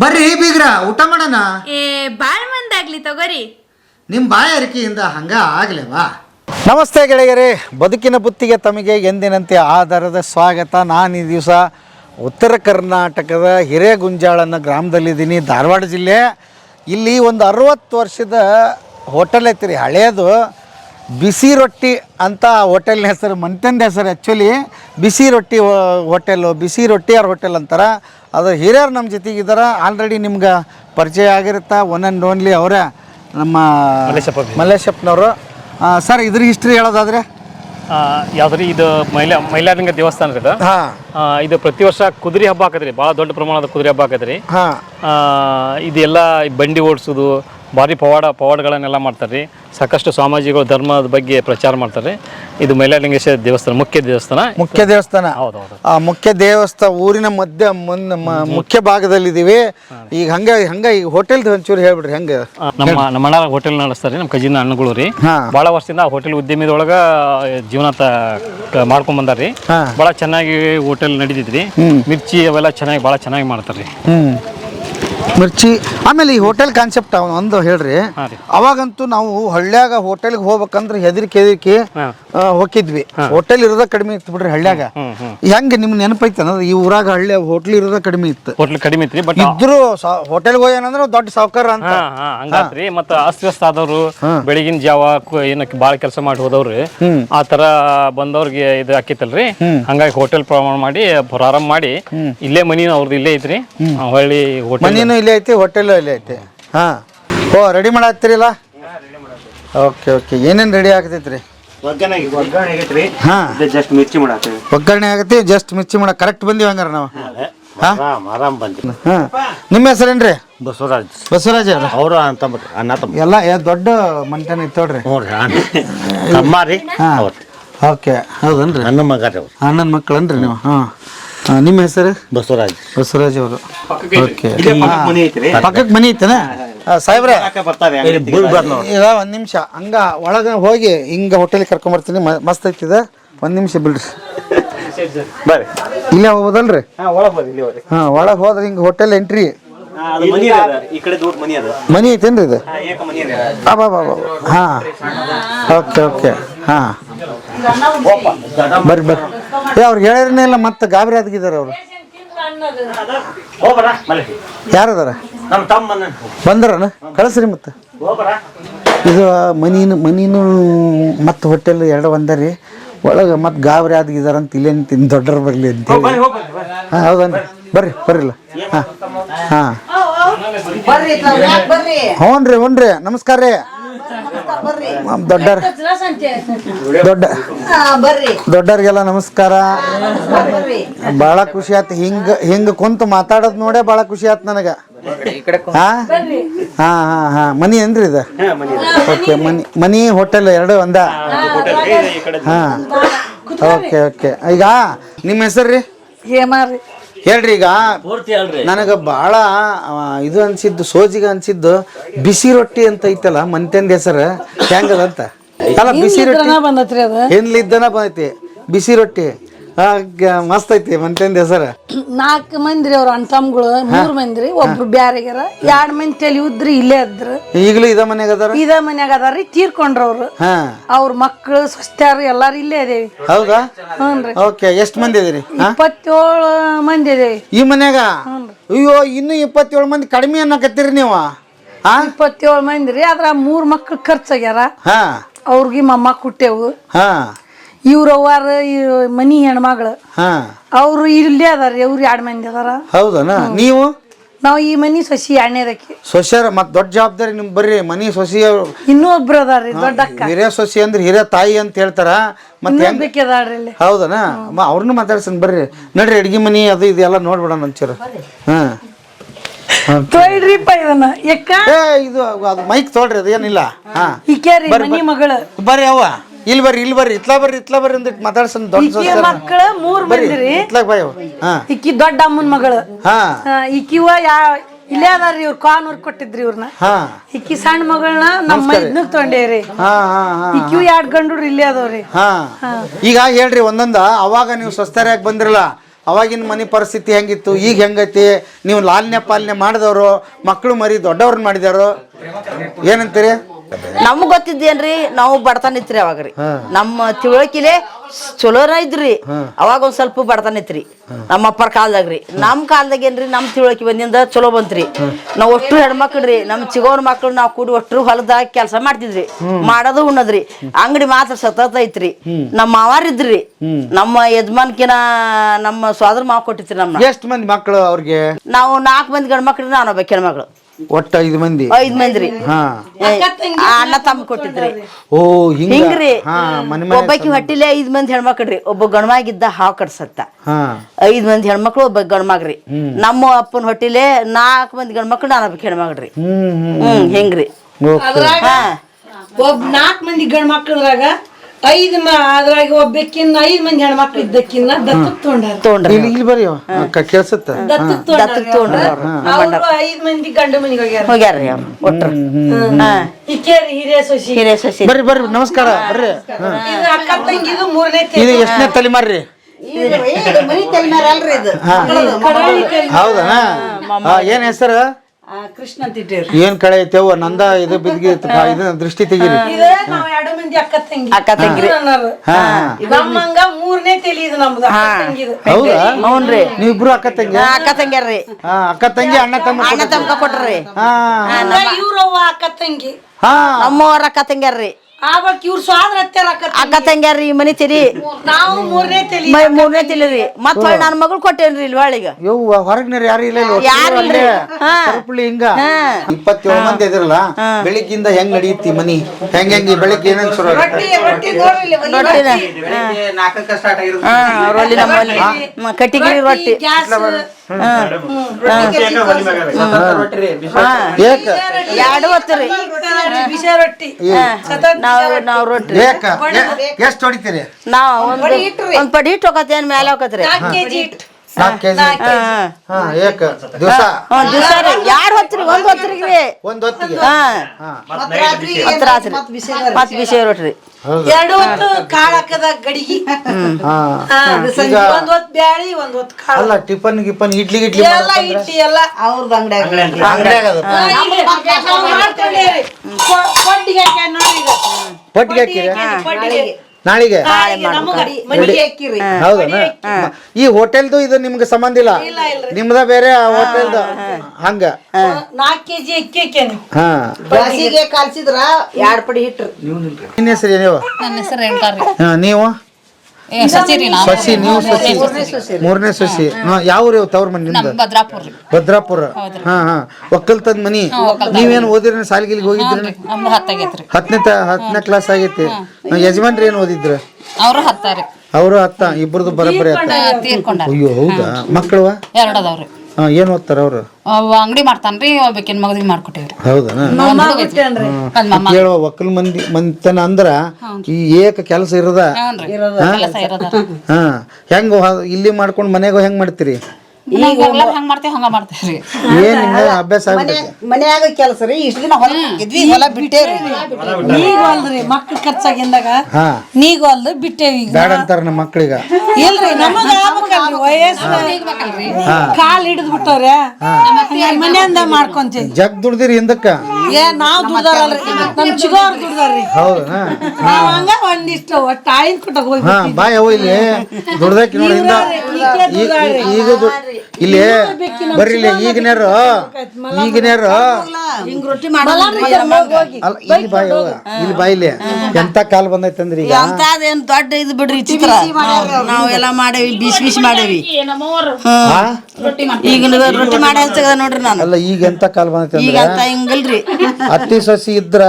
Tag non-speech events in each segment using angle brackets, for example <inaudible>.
ಬರ್ರಿ ಬೀಗ್ರ ಊಟ ಮಾಡೋಣ. ಏ ಬಾಳ್ ಮಂದಾಗ್ಲಿ ತಗೋರಿ. ನಿಮ್ಮ ಬಾಯ ಅರಿಕೆಯಿಂದ ಹಂಗ ಆಗ್ಲೇವಾ? ನಮಸ್ತೆ ಗೆಳೆಯರೇ ಬದುಕಿನ ಬುತ್ತಿಗೆ ತಮಗೆ ಎಂದಿನಂತೆ ಆಧಾರದ ಸ್ವಾಗತ. ನಾನು ಈ ದಿವಸ ಉತ್ತರ ಕರ್ನಾಟಕದ ಹಿರೇಗುಂಜಾಳ ಅನ್ನೋ ಗ್ರಾಮದಲ್ಲಿದ್ದೀನಿ ಧಾರವಾಡ ಜಿಲ್ಲೆ. ಇಲ್ಲಿ ಒಂದು ಅರವತ್ತು ವರ್ಷದ ಹೋಟೆಲ್ ಐತ್ರಿ ಹಳೆಯದು ಬಿಸಿ ರೊಟ್ಟಿ ಅಂತ ಹೋಟೆಲ್ನ ಹೆಸರು ಮಂತಂದ ಹೆಸರು ಆ್ಯಕ್ಚುಲಿ ಬಿಸಿ ರೊಟ್ಟಿ ಹೋಟೆಲು ಬಿಸಿ ರೊಟ್ಟಿಯಾರ ಹೋಟೆಲ್ ಅಂತಾರೆ? ಅದು ಹಿರಿಯರು ನಮ್ಮ ಜೊತೆಗೆ ಇದ್ದಾರೆ. ಆಲ್ರೆಡಿ ನಿಮ್ಗೆ ಪರಿಚಯ ಆಗಿರುತ್ತೆ. ಒನ್ ಆ್ಯಂಡ್ ಓನ್ಲಿ ಅವರೇ ನಮ್ಮ ಮಲ್ಲೇಶಪ್ಪನವರು. ಸರ್ ಇದ್ರ ಹಿಸ್ಟ್ರಿ ಹೇಳೋದಾದ್ರೆ? ಯಾವ್ದ್ರಿ? ಇದು ಮೈಲಾ ಮೈಲಾರಲಿಂಗ ದೇವಸ್ಥಾನ ರೀ ಇದು ಹಾಂ. ಇದು ಪ್ರತಿ ವರ್ಷ ಕುದುರೆ ಹಬ್ಬ ಹಾಕದ್ರಿ. ಭಾಳ ದೊಡ್ಡ ಪ್ರಮಾಣದ ಕುದುರೆ ಹಬ್ಬ ಹಾಕದ್ರಿ. ಇದೆಲ್ಲ ಬಂಡಿ ಓಡಿಸೋದು ಭಾರಿ ಪವಾಡ ಪವಾಡಗಳನ್ನೆಲ್ಲ ಮಾಡ್ತಾರೆ ರೀ ಸಾಕಷ್ಟು ಸ್ವಾಮೀಜಿಗಳು ಧರ್ಮದ ಬಗ್ಗೆ ಪ್ರಚಾರ ಮಾಡ್ತಾರೆ ಇದು ಮೈಲಾಲಿಂಗೇಶ್ವರ ದೇವಸ್ಥಾನ ಮುಖ್ಯ ದೇವಸ್ಥಾನ. ಮುಖ್ಯ ದೇವಸ್ಥಾನ. ಹೌದು ಆ ಮುಖ್ಯ ದೇವಸ್ಥಾನ ಊರಿನ ಮಧ್ಯ ಮುಖ್ಯ ಮ- ಮುಖ್ಯ ಭಾಗದಲ್ಲಿದ್ದೀವಿ. ಈಗ ಹಂಗ ಹಂಗ ಈಗ ಹೋಟೆಲ್ ಒಂಚೂರು ಹೇಳ್ಬಿಡ್ರಿ ಹಂಗ. ನಮ್ಮ ನಮ್ಮ ಅಣ್ಣ ಹೋಟೆಲ್ ನಡೆಸ್ತಾರೆ ನಮ್ಮ ಕಜಿನ ಹಣ್ಣುಗಳು ರೀ. ಹಾ. ಭಾಳ ವರ್ಷದಿಂದ ಹೋಟೆಲ್ ಉದ್ಯಮದೊಳಗ ಜೀವನ ತ ಮಾಡ್ಕೊಂಡ್ ಬಂದಾರ್ರಿ. ಹಾ. ಭಾಳ ಚೆನ್ನಾಗಿ ಹೋಟೆಲ್ ನಡೀತಿದ್ರಿ. ಮಿರ್ಚಿ ಅವೆಲ್ಲ ಚೆನ್ನಾಗಿ ಭಾಳ ಚೆನ್ನಾಗಿ ಮಾಡ್ತಾರ್ರಿ. ಹ್ಞೂ ಮಿರ್ಚಿ ಆಮೇಲೆ ಈ ಹೋಟೆಲ್ ಕಾನ್ಸೆಪ್ಟ್ ಒಂದು ಹೇಳ್ರಿ. ಹಾಂ ರೀ. ಅವಾಗಂತೂ ನಾವು ಹಳ್ಳ್ಯಾಗ ಹೋಟೆಲ್ಗೆ ಹೋಗ್ಬೇಕಂದ್ರೆ ಹೆದರಿಕೆ ಹೆದರಿಕೆ ಹೋಗಿದ್ವಿ ಹೋಟೆಲ್ ಇರೋದ ಕಡಿಮೆ ಇತ್ತು ಬಿಡ್ರಿ ಹಳ್ಳ್ಯಾಗ. ಹ್ಮ್ ಹ್ಮ್ ನೆನಪೈತ ನಿಮ್ಗೆ ನೆನಪೈತೆ ಅನ್ನೋದು? ಈ ಊರಾಗ ಹಳ್ಳಿ ಹೋಟೆಲ್ ಇರೋದ ಕಡಿಮೆ ಇತ್ತು. ಹೋಟ್ಲ್ ಕಡಿಮೆ ಐತ್ರಿ ಬಟ್ ಇದ್ರು ಹೋಟೆಲ್ಗೆ ಹೋಗ್ಯಾನಂದ್ರೆ ದೊಡ್ಡ ಸಾವುಕಾರ ಅಂತ. ಹಾ ಹಾ ಹಂಗಾತ್ರಿ ಮತ್ತ ಅಸ್ತವ್ಯಸ್ತ ಆದವ್ರು ಬೆಳಗಿನ ಜಾವ ಕು- ಏನಕ್ಕೆ ಬಾಳ ಕೆಲಸ ಮಾಡಿ ಹೋದವ್ರಿ. ಆ ತರ ಬಂದವ್ರಿಗೆ ಇದು ಆಕಿತ್ತಲ್ರಿ ಹಂಗಾಗಿ ಹೋಟೆಲ್ ಪ್ರಮಾಣ ಮಾಡಿ ಪ್ರಾರಂಭ ಮಾಡಿ ಇಲ್ಲೇ ಮನಿ ಅವ್ರದ್ದು ಇಲ್ಲೇ ಐತ್ರಿ. ಆ, ಹೊಳ್ಳಿ ಹೋಟೆಲ್ ಮನೇನು ಇಲ್ಲೇ ಐತಿ ಹೋಟೆಲು ಇಲ್ಲಿ ಐತಿ. ಹಾಂ. ಓ ರೆಡಿ ಮಾಡಾಕ್ತಿರಿಲ್ಲ? ಓಕೆ ಓಕೆ ಏನೇನು ರೆಡಿ ಆಗ್ತೈತ್ರಿ? ಒಗ್ಗರಣೆ ಒಗ್ಗರಣೆ ಆಗೈತ್ರಿ. ಹಾಂ. ಜಸ್ಟ್ ಮಿರ್ಚಿ ಮಾಡಾತ್ರಿ ಒಗ್ಗರಣೆ ಆಗತಿ ಜಸ್ಟ್ ಮಿರ್ಚಿ ಮಾಡ ಕರೆಕ್ಟ್ ಬಂದೀವಿ ಹಂಗಾರ ನಾವು. ಆರಾಮ್ ಆರಾಮ್ ಬಂದ್ರಿ ಹಾಂ. ನಿಮ್ಮ ಹೆಸರೇನ್ರಿ? ಬಸವರಾಜ್. ಬಸವರಾಜ ಅವ್ರ? ಅವರು ಅಂತ ಅಣ್ಣ ತಮ್ಮ. ಎಲ್ಲ ಏ ದೊಡ್ಡ ಮಂಟನ ಇತ್ತೋಡ್ರಿ ಹ್ಞೂ ರೀ ಅಣ್ಣ. ತಮ್ಮ ರೀ ಅವ್ರು. ಓಕೆ ಹೌದನ್ರಿ? ಅಣ್ಣ ಮಗ ರೀ ಅವ್ರು. ಅಣ್ಣನ ಮಕ್ಕಳನ್ರಿ ನೀವು? ಹಾಂ. ನಿಮ್ಮ ಹೆಸರು? ಬಸವರಾಜ್. ಬಸವರಾಜ್ ಅವರು. ಓಕೆ. ಪಕ್ಕಕ್ಕೆ ಮನೆ ಐತನ? ಸಾಹೇಬ್ರೆ ಬರ್ತಾರೆ ಒಂದು ನಿಮಿಷ. ಹಂಗ ಒಳಗೆ ಹೋಗಿ ಹಿಂಗ ಹೋಟೆಲ್ ಕರ್ಕೊಂಬರ್ತೀನಿ ಬರ್ತೀನಿ. ಮಸ್ತ್ ಐತಿದ. ಒಂದು ನಿಮಿಷ ಬಿಡ್ರಿ. ಬರ್ರಿ. ಇಲ್ಲೇ ಹೋಗ್ಬೋದಲ್ರಿ ಹಾ ಒಳಗ್ ಹೋದ್ರೆ ಹಿಂಗೆ ಹೋಟೆಲ್ ಎಂಟ್ರಿ ಮನಿ ಐತೇನ್ರಿ ಇದು? ಹಾ, ಅಬ್ಬಾ ಓಕೆ ಓಕೆ. ಹಾಂ. ಬರ್ರಿ ಬರ್ರಿ. ಏ ಅವ್ರಿಗೆ ಹೇಳಿರನೇ ಇಲ್ಲ ಮತ್ತೆ ಗಾಬರಿ ಆದ್ಗಿದಾರ ಅವರು. ಯಾರದಾರ? ಬಂದರನ? ಕಳಿಸ್ರಿ ಮತ್ತೆ. ಇದು ಮನೀನು ಮನೀನು ಮತ್ತೆ ಹೋಟೆಲ್ ಎರಡು ಒಂದರಿ ಒಳಗೆ ಮತ್ತೆ ಗಾಬರಿ ಆದಗಿದಾರಂತ ಅಂತ ತಿಂದು ದೊಡ್ಡರು ದೊಡ್ಡರ ಬರಲಿ ಅಂತೇಳಿ. ಹಾಂ ಹೌದನ್ ಬರ್ರಿ ಬರ್ರಿಲ್ಲ. ಹಾಂ ಹಾಂ. ಹ್ಞೂ ರೀ ಹ್ಞೂ ರೀ. ನಮಸ್ಕಾರ ರೀ. ದೊಡ್ಡ ದೊಡ್ಡರ್. ದೊಡ್ಡ ದೊಡ್ಡರಿಗೆಲ್ಲ ನಮಸ್ಕಾರ. ಬಹಳ ಖುಷಿ ಆಯ್ತು ಹಿಂಗ ಹಿಂಗ ಕುಂತು ಮಾತಾಡೋದು ನೋಡೇ ಬಹಳ ಖುಷಿ ಆಯ್ತು ನನಗೆ. ಹಾ? ಹಾ ಹಾ ಹಾ. ಮನಿ ಏನ್ರಿ ಇದು? ಓಕೆ ಮನಿ ಮನಿ ಹೋಟೆಲ್ ಎರಡು ಒಂದ. ಹಾ ಓಕೆ ಓಕೆ ಈಗ ನಿಮ್ಮ ಹೆಸರು ರೀ ಹೇಮಾರಿ. ಹೇಳ್ರಿ ಈಗ. ನನಗೆ ಭಾಳ ಇದು ಅನ್ಸಿದ್ದು ಸೋಜಿಗ ಅನ್ಸಿದ್ದು ಬಿಸಿ ರೊಟ್ಟಿ ಅಂತ ಐತಲ್ಲ ಮಂತ್ಯಂದ ಹೆಸರು. ಹೆಂಗದಂತ ಅಲ್ಲ ಬಿಸಿ ರೊಟ್ಟಿ ಬಂದತ್ರಿ ಅದ. ಹಿಂದ್ಲಿದ್ದನ ಬಂದೈತಿ. ಬಿಸಿ ರೊಟ್ಟಿ. ಮಸ್ತ್ ಐತಿ ಮಂತ್ಯಂದ ಹೆಸರು. ನಾಲ್ಕು ಮಂದಿ ಅವ್ರ ಅಣ್ತಮ್ಗಳು ಮೂರ್ ಮಂದಿ ಒಬ್ರು ಬ್ಯಾರಿಗಾರ ಎರಡ್ ಮಂದಿ ತಲಿ ಉದ್ರಿ ಇಲ್ಲೇ ಇದ್ರು ಈಗಲೂ ಇದ ಮನ್ಯಾಗ ಅದಾರ? ಇದ ಮನ್ಯಾಗ ಅದಾರಿ ತೀರ್ಕೊಂಡ್ರ ಅವ್ರು. ಅವ್ರ ಮಕ್ಕಳು ಸ್ವಸ್ಥ್ಯಾರು ಎಲ್ಲಾರು ಇಲ್ಲೇ ಅದೇವಿ. ಹೌದಾ? ಹ್ಞೂನ್ರಿ ಓಕೆ ಎಷ್ಟು ಮಂದಿ ಇದೀರಿ ಇಪ್ಪತ್ತೇಳು ಮಂದಿ ಅದೇವಿ. ಈ ಮನ್ಯಾಗ? ಅಯ್ಯೋ ಇನ್ನು ಇಪ್ಪತ್ತೇಳು ಮಂದಿ ಕಡಿಮೆ ಅನ್ನಕತ್ತೀರಿ ನೀವು. ಇಪ್ಪತ್ತೇಳು ಮಂದಿ ರೀ ಅದ್ರ ಮೂರ್ ಮಕ್ಳು ಖರ್ಚಾಗ್ಯಾರ ಹಾ. ಅವ್ರಿಗೆ ಮಮ್ಮ ಹುಟ್ಟೆವು ಹಾ. ಇವ್ರ ಅವ್ವಾರ ಇವ್ ಮನಿ ಹೆಣ್ಮಗಳು. ಹಾ. ಅವ್ರು ಇಲ್ಲೇ ಅದಾರಿ ಅವ್ರು ಎರಡು ಮಂದಿ ಅದಾರ. ಹೌದನ? ನೀವು? ನಾವ್ ಈ ಮನಿ ಸೊಸಿ ಎಣ್ಣೆದಕ್ಕೆ ಸೊಸಿಯರ ಮತ್ ದೊಡ್ಡ ಜವಾಬ್ದಾರಿ ನಿಮ್ ಬರ್ರಿ ಮನಿ ಸೊಸಿ ಇನ್ನೂ ಒಬ್ರು ಅದಾರ್ರಿ ದೊಡ್ಡ ಅಕ್ಕ. ಹಿರಿಯ ಸೊಸಿ ಅಂದ್ರೆ ಹಿರಿಯ ತಾಯಿ ಅಂತ ಹೇಳ್ತಾರ ಮತ್ತೆ ಹೆಂಗ್ ಬೇಕದಾಳ್ರಿ ಇಲ್ಲಿ. ಹೌದನ? ಅವ್ರನ್ನೂ ಮಾತಾಡ್ಸನ್ ಬರ್ರಿ. ನಡ್ರಿ ಅಡ್ಗೆ ಮನಿ ಅದು ಇದೆಲ್ಲ ನೋಡ್ಬಿಡೋಣ ಒಂಚೂರು. ಹಾ. ತೊಯ್ಡ್ರಿಪ್ಪ ಇದನ್ನ. ಯಾಕ ಏ ಇದು ಅದು ಮೈಕ್ ತೊಳ್ರಿ ಅದೇನಿಲ್ಲ. ಹಾ. ಈಕೆ ರೀ ಮನಿ ಮಗಳು. ಬರ್ರಿ ಅವ್ವ. ಇಲ್ಲಿ ಬರ್ರಿ ಇಲ್ಲಿ ಬರ್ರಿ ಇತ್ಲಾ ಬರ್ರಿ ಇತ್ಲಾ ಬರ್ರಿ ಅಂದಿಟ್ಟು ಮಾತಾಡ್ಸನ್ ದೊಡ್ಡ ಈಕಿ ಮಕ್ಕಳ ಮೂರ್ ಮಂದಿರಿ. ಇತ್ಲಾಗ ಬಾಯ್. ಹಾ. ಈಕಿ ದೊಡ್ಡ ಅಮ್ಮನ ಮಗಳು. ಹಾ. ಈಕಿವ ಯಾ ಇಲ್ಲೇ ಅದಾರ್ರಿ ಕಾನ್ ಕಾನೂರ್ ಕೊಟ್ಟಿದ್ರಿ ಇವ್ರನ್ನ ಈಕಿ ಸಣ್ಣ ಮಗಳನ್ನ ನಮ್ಮ ತೊಗೊಂಡೇವ್ರಿ ಹಾ ಹಾ ಹಾ ಈಕಿವ್ ಎರಡ್ ಗಂಡು ಇಲ್ಲೇ ಅದಾವ್ರಿ. ಈಗ ಹೇಳ್ರಿ ಒಂದೊಂದ ಅವಾಗ ನೀವು ಸ್ವಸ್ಥರ್ಯಾಗಿ ಬಂದಿರಲ್ಲ ಅವಾಗಿನ ಮನೆ ಪರಿಸ್ಥಿತಿ ಹೆಂಗಿತ್ತು ಈಗ ಹೆಂಗೈತಿ ನೀವು ಲಾಲ್ನೆ ಪಾಲನೆ ಮಾಡಿದವರು ಮಕ್ಕಳು ಮರಿ ದೊಡ್ಡವ್ರನ್ನ ಮಾಡಿದವರು ಏನಂತೀರಿ? <laughs> ನಮ್ಗ್ ಗೊತ್ತಿದ್ದೇನ್ರಿ ನಾವು ಬಡತನ ಇತ್ರಿ ಅವಾಗ್ರಿ. ನಮ್ಮ ತಿಳುವಳಿಕೆಲೆ ಚಲೋನ ಇದ್ರಿ. ಅವಾಗ ಒಂದ್ ಸ್ವಲ್ಪ ಬಡತನ ಇತ್ರಿ. ನಮ್ಮ ಅಪ್ಪರ ಕಾಲದಾಗ್ರಿ. ನಮ್ ಕಾಲದಾಗ ಏನ್ರಿ ನಮ್ ತಿಳುವಳಿಕೆ ಬಂದಿಂದ ಚಲೋ ಬಂತ್ರಿ. ನಾವ್ ಒಟ್ಟು ಹೆಣ್ಮಕ್ಳ್ರಿ ನಮ್ ಚಿಗೋರ್ ಮಕ್ಳು ನಾವ್ ಕೂಡಿ ಒಟ್ಟು ಹೊಲದಾಗ ಕೆಲಸ ಮಾಡ್ತಿದ್ರಿ. ಮಾಡೋದು ಉಣ್ಣದ್ರಿ ಅಂಗಡಿ ಮಾತ್ರ ಸತತ ಐತ್ರಿ. ನಮ್ಮ ಮಾವಾರ್ ಇದ್ರಿ. ನಮ್ಮ ಯಜಮಾನ್ಕಿನ ನಮ್ಮ ಸ್ವಾದ್ರ ಮಾವ ಕೊಟ್ಟಿತ್ರಿ ನಮ್ಮ ಎಷ್ಟ್ ಮಂದಿ ಮಕ್ಕಳು ಅವ್ರಿಗೆ? ನಾವು ನಾಲ್ಕು ಮಂದಿ ಗಂಡ್ ಮಕ್ಳು ನಾನು ಒಬ್ಬ ಹೆಣ್ಮಕ್ಳು ಒಟ್ಟು ಐದು ಮಂದಿ. ಐದ್ ಮಂದಿ ರೀ ಹಾ ಆ ಅಣ್ಣ ತಮ್ಮ ಕೊಟ್ಟಿದ್ರಿ. ಓ ಹಿಂಗ. ಹಿಂಗ್ರಿ. ಹಾ ಮನೆ ಮನೆ ಒಬ್ಬಾಕಿ ಹೊಟ್ಟಿಲೆ ಐದ್ ಮಂದಿ ಹೆಣ್ಮಕ್ಳ್ರಿ. ಒಬ್ಬ ಗಣಮಾಗಿದ್ದ ಹಾವು ಕಡ್ಸತ್ತ ಹಾ. ಐದ್ ಮಂದಿ ಹೆಣ್ಮಕ್ಳು ಒಬ್ಬ ಗಣಮಾಗ್ರಿ ನಮ್ಮ ಅಪ್ಪನ ಹೊಟ್ಟಿಲೆ ನಾಲ್ಕು ಮಂದಿ ಗಂಡ್ಮಕ್ಳು ನಾನು ಒಬ್ಬ ಹೆಣ್ಮಗ್ರಿ ಹ್ಮ್ ಹ್ಮ್ ಹ್ಮ್. ಹೆಂಗ್ರಿ. ಅದ್ರಾಗ ಹಾ. ಒಬ್ಬ ನಾಲ್ಕು ಮಂದಿ ಗಂಡ್ ಐದ್ ಮ ಅದ್ರಾಗ ಒಬ್ಬಕ್ಕಿನ್ನ ಐದ್ ಮಂದಿ ಹೆಣ್ಮಕ್ಳು ಇದ್ದಕ್ಕಿನ್ನ ದತ್ತಕ್ ತೊಗೊಂಡಾರ ತೊಗೊಂಡ್ರಿ ಇಲ್ಲಿ ಇಲ್ಲಿ ಬರ್ರಿ ಕೇಳ್ಸತ್ತ ದತ್ತಕ್ ದತ್ತಕ್ ತೊಗೊಂಡ್ರಿ ಅವ್ರು. ಐದ್ ಮಂದಿ ಗಂಡು ಮನಿಗೆ ಹೋಗ್ಯಾರ. ಹೋಗ್ಯಾರ್ರಿ ಅವ್ರು ಒಟ್ರು. ಹಾ. ಈಕೇರಿ ಹಿರಿಯ ಸೊಸಿ. ಹಿರಿಯ ಸಸಿ. ಬರ್ರಿ ಬರ್ರಿ ನಮಸ್ಕಾರ. ಬರ್ರಿ. ಇದು ಅಕ್ಕ ತಂಗಿದು ಮೂರನೇ ಇದು ಎಷ್ಟನೇ ತಲೆಮಾರ್ರಿ ಮನಿ ತಲೆಮಾರ ಅಲ್ರಿ ಇದು. ಹೌದಾ? ಏನ್ ಹೆಸರು? ಕೃಷ್ಣ ಏನ್ ಕಳೆ ಐತೆವ ನಂದ ಇದು ಬಿದ್ಗಿತ್ತಪ್ಪ ಇದು ದೃಷ್ಟಿ ತೆಗೀರಿ. ಇದು ನಾವ್ ಎರಡು ಮಂದಿ ಅಕ್ಕ ತಂಗಿ. ಅಕ್ಕ ತಂಗಿರಿ. ಅನ್ನೋರು. ಹಾ. ನಮ್ಮಂಗ ಮೂರನೇ ತಲಿ ಇದು ನಮ್ದು ಅಕ್ಕ ತಂಗಿದು. ಹೌದಾ? ಹ್ಞೂನ್ರಿ. ನೀವಿಬ್ರು ಅಕ್ಕ ತಂಗಿ? ಹಾ, ಅಕ್ಕ ತಂಗ್ಯಾರ್ರಿ. ಹಾ ಅಕ್ಕ ತಂಗಿ ಅಣ್ಣ ತಮ್ಮ ಅಣ್ಣ ತಮ್ಕ ಕೊಟ್ರಿ ಹಾ. ಇವ್ರವ್ವ ಅಕ್ಕ ತಂಗಿ. ಹಾ. ನಮ್ಮವ್ರ ಅಕ್ಕ ತಂಗ್ಯಾರ್ರಿ. ಆವಾಗ ಇವ್ರ ಸ್ವಾದ್ರ ಹತ್ತಾರ ಅಕ್ಕ ತಂಗಿ. ಅಕ್ಕ ತಂಗ್ಯಾರ್ರಿ ಈ ಮನಿ ತಿರಿ. ನಾವು ಮೂರನೇ ತಿಳಿ ಮೈ ಮೂರನೇ ತಿಲಿರಿ. ಮತ್ ಹೊಳ್ ನನ್ನ ಮಗಳು ಕೊಟ್ಟೇನ್ರಿ ಇಲ್ಲಿ ಒಳಗ ಯವ್ವ ಹೊರಗ್ನರ್ ಯಾರು ಇಲ್ಲ ಇಲ್ಲಿ ಯಾರು. ಸರಪುಳಿ ಹಿಂಗ. ಇಪ್ಪತ್ತೇಳು ಮಂದಿ ಇದಿರಲ್ಲ ಬೆಳಿಗ್ಗಿಂದ ಹೆಂಗ್ ನಡೀತಿ ಮನಿ? ಹೆಂಗ್ ಹೆಂಗ್ ಬೆಳಿಗ್ಗೆ ಏನೇನ್ ಶುರು? ರೊಟ್ಟಿ ಆಗಿರೋದು. ಹಾ ರೊಟ್ಟಿ ಎರಡು ಹೊತ್ತು ರೀ. ರೊಟ್ಟಿ ನಾವು ನಾವು ರೊಟ್ಟಿ. ಏಕ ಎಷ್ಟು ಹೊಡಿತೀರಿ? ನಾವು ಒಂದು ಒಂದ್ ಪಡಿ ಇಟ್ಟು ಹೋಗತ್ತೇನ್ ಮೇಲೆ ಹೋಗತ್ರಿ ನಾಲ್ಕು ಕೆಜಿ ಹಾ ಏಕ. ದಿವಸ. ಹ್ಮ್ ದಿವಸ ರೀ. ಎರಡು ಹೊತ್ರಿ ಒಂದ್ ಹೊತ್ರಿಗೆ ರೀ. ಒಂದ್ ಹೊತ್ತಿಗೆ. ಹಾ. ಹತ್ತು ರಾತ್ರಿ. ಮತ್ ಬಿಸಿ ರೊಟ್ಟಿ ಎರಡು ಹೊತ್ತು ಕಾಳು ಹಾಕದ ಗಡಿಗಿ. ಹಾ. ಹಾ, ಸಂಜೆ ಒಂದ್ ಹೊತ್ತು ಬ್ಯಾಳಿ ಒಂದ್ ಹೊತ್ತು ಕಾಳು. ಅಲ್ಲ ಟಿಫನ್ ಗಿಫನ್ ಇಡ್ಲಿ ಗಿಡ್ಲಿ ಎಲ್ಲ ಇಟ್ಟಿ ಎಲ್ಲ ಅವ್ರದ್ದು ಅಂಗಡಿ ಅಂಗಡ್ಯಾಗ ಅದು. ಹಾ, ಈಗ ನಾವು. ಕೊ- ನೋಡಿ ಈಗ. ನಾಳೆಗೆ. ಹೌದಾ ಹೌದನ? ಈ ಹೋಟೆಲ್ದು ಇದು ನಿಮ್ಗೆ ಸಂಬಂಧ ಇಲ್ಲ. ನಿಮ್ದ ಬೇರೆ ಹೋಟೆಲ್ದು. ಹಂಗ. ನಾಲ್ಕು ಕೆಜಿ ಅಕ್ಕಿ ಹಾ. ಹಸಿಗೆ ಕಲ್ಸಿದ್ರ ಎರಡ್ ಪಡಿ ಹಿಟ್ರು. ನಿನ್ನ ಹೆಸರು ನೀವು ನನ್ನ ಹೆಸರು ನಾವು? ಸಸಿ ನೀವು ಸಸಿ ಮೂರನೇ ಸಸಿ ಯಾವ ತವ್ರ ಮನೆ ನಿಮ್ದು? ಭದ್ರಾಪುರ. ಹಾ ಹಾ. ಒಕ್ಕಲ್ತದ ಮನಿ. ನೀವೇನು ಓದಿರ ಸಾಲಿಗಿಲ್ಗೆ ಹೋಗಿದ್ರಿ ಹತ್ತನೇ ತ ಹತ್ತನೇ ಕ್ಲಾಸ್ ಆಗೈತಿ. ಯಜಮಾನ್ರಿ ಏನು ಓದಿದ್ರು? ಅವರು ಹತ್ತಾರಿ. ಅವರು ಹತ್ತ. ಇಬ್ಬರದು ಬರಬರಿ ಅಯ್ಯೋ ಹೌದಾ? ಮಕ್ಕಳು ಎರಡು ಅದಾವ್ರಿ ಹಾ ಏನು ಓದ್ತಾರ ಅವ್ರು? ಅವ ಅಂಗಡಿ ಮಾಡ್ತಾನ್ರಿ ಬೇಕಿನ ಮಗದಿಗೆ ಮಾಡ್ಕೊಟ್ಟೇವ್ರಿ. ಹೌದಾ? ಒಂದ್ ಹುಡುಗ ಐತ್ರಿ. ಅದ್ ಕೇಳುವ ಒಕ್ಕಲ್ ಮಂದಿ ಮಂತನ ಅಂದ್ರ ಈ ಏಕ ಕೆಲಸ ಇರದ? ಹ್ಞೂನ್ರಿ ಕೆಲಸ ಇರೋದ. ಹಾ. ಹೆಂಗ ಇಲ್ಲಿ ಮಾಡ್ಕೊಂಡ್ ಮನೆಗ ಹೆಂಗ್ ಮಾಡ್ತೀರಿ? ಎಲ್ಲಾರು ಹಂಗ ಮಾಡ್ತೇವೆ ಹಂಗ ಮಾಡ್ತೇವ್ರಿ. ಏನ್ ಹಿಂಗ ಅಭ್ಯಾಸ ಆಗ್ಬಿಟ್ಟೈತಿ ಮನ್ಯಾಗ ಕೆಲಸ ರೀ ಇಷ್ಟ ದಿನ ಹೊಲ ಇದ್ವಿ ಹೊಲ ಬಿಟ್ಟೇವ್ರಿ. ನೀಗ ಅಲ್ರಿ ಮಕ್ಳು ಖರ್ಚಾಗಿಂದಾಗ ಹಾ. ನೀಗ ಹೊಲ್ದು ಬಿಟ್ಟೇವಿ ಈಗ. ಬ್ಯಾಡ ಅಂತಾರ ನಮ್ಮ ಮಕ್ಳಿಗ. ಇಲ್ರಿ ನಮಗ ಆಗ್ಬೇಕಲ್ರಿ ವಯಸ್ಸು ಕಾಲ್ ಹಿಡಿದ್ ಬಿಟ್ಟವ್ರೆ ಮನೆಯಿಂದ ಮಾಡ್ಕೊಂತೀವಿ. ಜಗ್ ದುಡ್ದಿರಿ ಹಿಂದಕ್ಕ. ಏ ನಾವು ದುಡ್ದಾರಲ್ರಿ. ನಮ್ ಚಿಗೋರ್ ದುಡ್ದಾರ್ರಿ. ಹೌದಾ ನಾವ್ ಹಂಗ ಒಂದಿಷ್ಟು ಒಟ್ಟ ಆಯಿನ್ ಕೊಟ್ಟಾಗ ಹೋಗಿ ಹಾ ಬಾಯ್ ಅವ ಇಲ್ಲಿ. ದುಡ್ದಾಕಿ ನೋಡಿ ಹಿಂದ ಈ- ಈ- ಈಗ ಇಲ್ಲಿ ಬರ್ರಿ ಇಲ್ಲಿ ಈಗಿನ್ಯಾರು? ಈಗಿನ್ಯಾರು? ಹಿಂಗ್ ರೊಟ್ಟಿ ಮಾಡೋದು ಅಲ್ಲ ಇಲ್ಲಿ ಬಾಯ್ ಇಲ್ಲಿ ಬಾಯ್ ಇಲ್ಲಿ. ಎಂತ ಕಾಲ್ ಬಂದೈತಂದ್ರಿ ಈಗ? ಅಂತದೇನ್ ದೊಡ್ಡ ಇದು ಬಿಡ್ರಿ ಚಿತ್ರ. ನಾವೆಲ್ಲ ಮಾಡೇವಿ ಬಿಸಿ ಬಿಸಿ ಮಾಡೇವಿ. ಹಾ? ಈಗ ರೊಟ್ಟಿ ಮಾಡಿ ಹಚ್ಚದ ನೋಡ್ರಿ ನಾನು. ಅಲ್ಲ ಈಗ ಎಂತ ಕಾಲ್ ಈಗ ಅಂದ್ರೆ ಅಂತ ಹಿಂಗಲ್ರಿ. ಅತ್ತಿ ಸಸಿ ಇದ್ರ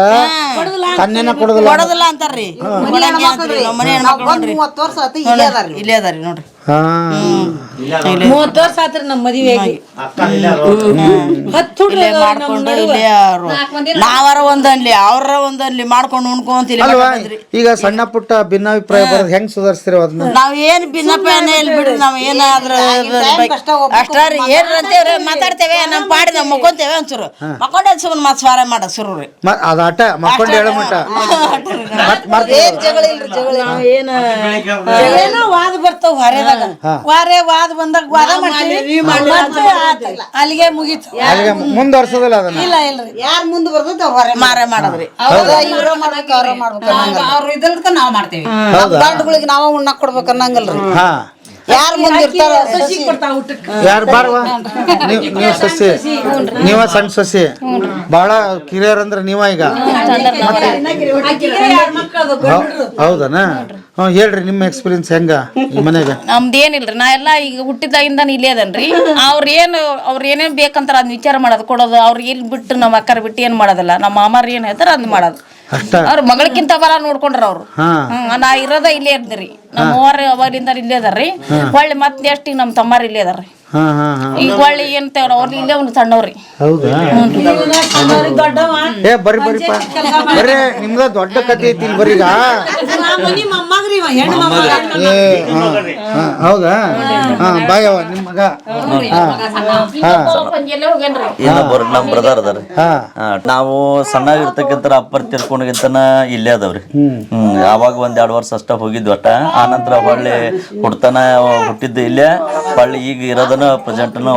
ತನ್ನೇನ ಕೊಡೋದಿಲ್ಲ ಕೊಡೋದಿಲ್ಲ. ಅಂತಾರ್ರಿ. ಅಂತಾರ್ರಿ. ನಮ್ಮ ಮನೆ ಹೆಣ್ಮಕ್ಳು ನೋಡ್ರಿ ಇಲ್ಲೇ ಅದಾರಿ ನೋಡ್ರಿ. ಮೂವತ್ತು ವರ್ಷ ಆತ್ರಿ ನಮ್ಮ ಮದುವೆಯಾಗಿ ಇಲ್ಲೇ ಮಾಡ್ಕೊಂಡು. ಇಲ್ಲೇ ಅವ್ರು. ನಾವರ ಒಂದನ್ಲಿ ಅವ್ರ ಒಂದನ್ಲಿ ಮಾಡ್ಕೊಂಡು ಉಣ್ಕೊಂತ ಇಲ್ಲಿ ಅಲ್ವಾ? ಈಗ ಸಣ್ಣ ಪುಟ್ಟ ಭಿನ್ನಾಭಿಪ್ರಾಯ ಬರೋದು ಹೆಂಗ್ ಸುಧಾರಿಸ್ತೀರ ಅದನ್ನ ನಾವ್ ಏನ್ ಭಿನ್ನಪ್ಪ ಇಲ್ಲ ಬಿಡ್ರಿ. ನಾವ್ ಏನಾದ್ರ ಅಷ್ಟರ ಏನ್ ಅಂತೇವ್ರಿ ಮಾತಾಡ್ತೇವೆ ನಮ್ ಪಾಡಿ ನಾವ್ ಮಕ್ಕೊಂತೇವೆ ಒಂಚೂರು ಮಕ್ಕೊಂಡೆ ಸುಮ್ಮನೆ ಮತ್ ಸ್ವಾರ ಮಾಡ ಸುರು ರೀ. ಮ- ಅದ ಆಟ ಮಕ್ಕೊಂಡು ಹೇಳೋ ಮಟ್ಟ. ಮತ್ ನಾವ್ ಏನ ಏನೋ ವಾದ ಬರ್ತಾವ ಹೊರೆದಾಗ. ವಾರೆ ವಾದ ವಾದ ಬಂದಾಗ ವಾದ ಮಾಡ್ತೀವಿ. ಮತ್ತೆ ಅಲ್ಲಿಗೆ ಮುಗೀತು. ಅಲ್ಲಿಗೆ ಮುಂದುವರ್ಸೋದಿಲ್ಲ ಅದನ್ನ ಇಲ್ಲ ಇಲ್ರಿ ಯಾರು ಮುಂದೆ ಬರ್ತೈತೆ ಹೊರೆ ಮಾರೇ ಮಾಡೋದ್ರಿ ಇವ್ರ ಮಾಡ್ಬೇಕು ಅವ್ರ ಮಾಡ್ಬೇಕು ಅವ್ರ ಇದ್ದಲ್ಕ ನಾವ್ ಮಾಡ್ತೇವಿ ಗಂಡುಗಳಿಗೆ ನಾವ ಉಣ್ಣಕ್ ಕೊಡ್ಬೇಕು ಅನ್ನಂಗಲ್ರಿ ಹಾ ಯಾರು ಮುಂದೆ ಇರ್ತಾರ ಸಸಿ ಕೊಡ್ತಾವ ಊಟಕ್ಕೆ ಯಾರು ಬಾರ್ವಾ ನೀವು ನೀವು ಸಸಿ ನೀವ ಸಣ್ಣ ಸಸಿ ಬಹಳ ಕಿರಿಯರ್ ಅಂದ್ರೆ ನೀವ ಈಗ ಆಕಿಗೆ ಎರಡ್ ಮಕ್ಕಳು ಹೌ- ಹೌದನ ಹ್ಞೂ ಹೇಳ್ರಿ ನಿಮ್ಮ ಎಕ್ಸ್ಪೀರಿಯನ್ಸ್ ಹೆಂಗ ಈ ಮನೆಗೆ ನಮ್ದು ಏನಿಲ್ರಿ ನಾ ಎಲ್ಲ ಈಗ ಹುಟ್ಟಿದಾಗಿಂದ ಇಲ್ಲೇ ಅದನ್ರಿ. ಅವ್ರ ಏನು ಅವ್ರ ಏನೇನ್ ಬೇಕಂತಾರ ಅದ್ ವಿಚಾರ ಮಾಡೋದು ಕೊಡೋದು ಅವ್ರ ಇಲ್ಲಿ ಬಿಟ್ಟು ನಮ್ಮ ಅಕ್ಕರ ಬಿಟ್ಟು ಏನ್ ಮಾಡೋದಿಲ್ಲ. ನಮ್ಮ ಮಾಮಾರ್ ಏನ್ ಹೇಳ್ತಾರ ಅದ್ ಮಾಡೋದು. ಅಷ್ಟ. ಅವ್ರ ಮಗಳಕ್ಕಿಂತ ಬರ ನೋಡ್ಕೊಂಡ್ರ ಅವ್ರು. ಹಾ. ಹ್ಮ್ ನಾ ಇರೋದ ಇಲ್ಲೇ ಇದ್ದೀರಿ ನಮ್ಮ ಅವರಿಂದ ಅವಾಗಿಂದ ಇಲ್ಲೇ ಅದಾರ್ರಿ. ಹೊಳ್ಳಿ ಮತ್ತೆ ಎಷ್ಟು ನಮ್ಮ ತಮ್ಮಾರ ಇಲ್ಲೇ ಅದಾರ್ರಿ. ಈಗ ಹೊಳ್ಳಿ ಏನ್ ತೇವ್ರ ಅವ್ರು ಇಲ್ಲೇ ಒಂದು ಸಣ್ಣವ್ರಿ. ಹೌದಾ? ದೊಡ್ಡವ ಏ ಬರ್ರಿ ಬರ್ರಿ ಬರ್ರಿ ನಿಮ್ದ ದೊಡ್ಡ ಕತೆ ಐತಿ ಇಲ್ಲಿ ಬರ್ರಿ ಈಗ ಏ ಹಾ, ಹಾ, ಹೌದಾ? ಹಾ ಬಾಯವ ನಿಮ್ಮ ಮಗ. ಹಾ ಹಾ. ಎಲ್ಲೇ ಹೋಗ್ಯಾನ್ರಿ ಇನ್ನೊಬ್ಬರು ನಮ್ಮ ಬ್ರದರ್ ಅದಾರ ಹಾ ನಾವು ಸಣ್ಣಾಗಿರ್ತಕ್ಕಂಥ ಅಪ್ಪರ್ ತಿರ್ಕೊಂಡಗಿಂತನ ಇಲ್ಲೇ ಅದಾವ್ರಿ. ಹ್ಮ್. ಯಾವಾಗ ಒಂದ್ ಎರಡು ವರ್ಷ ಅಷ್ಟ ಹೋಗಿದ್ವಿ ಒಟ್ಟ ಆನಂತರ ಹೊಳ್ಳಿ ಹುಡ್ತನ ಹುಟ್ಟಿದ್ದು ಇಲ್ಲೇ. ಹೊಳ್ಳಿ ಈಗ ಇರೋದನ ಪ್ರೆಸೆಂಟ್ನು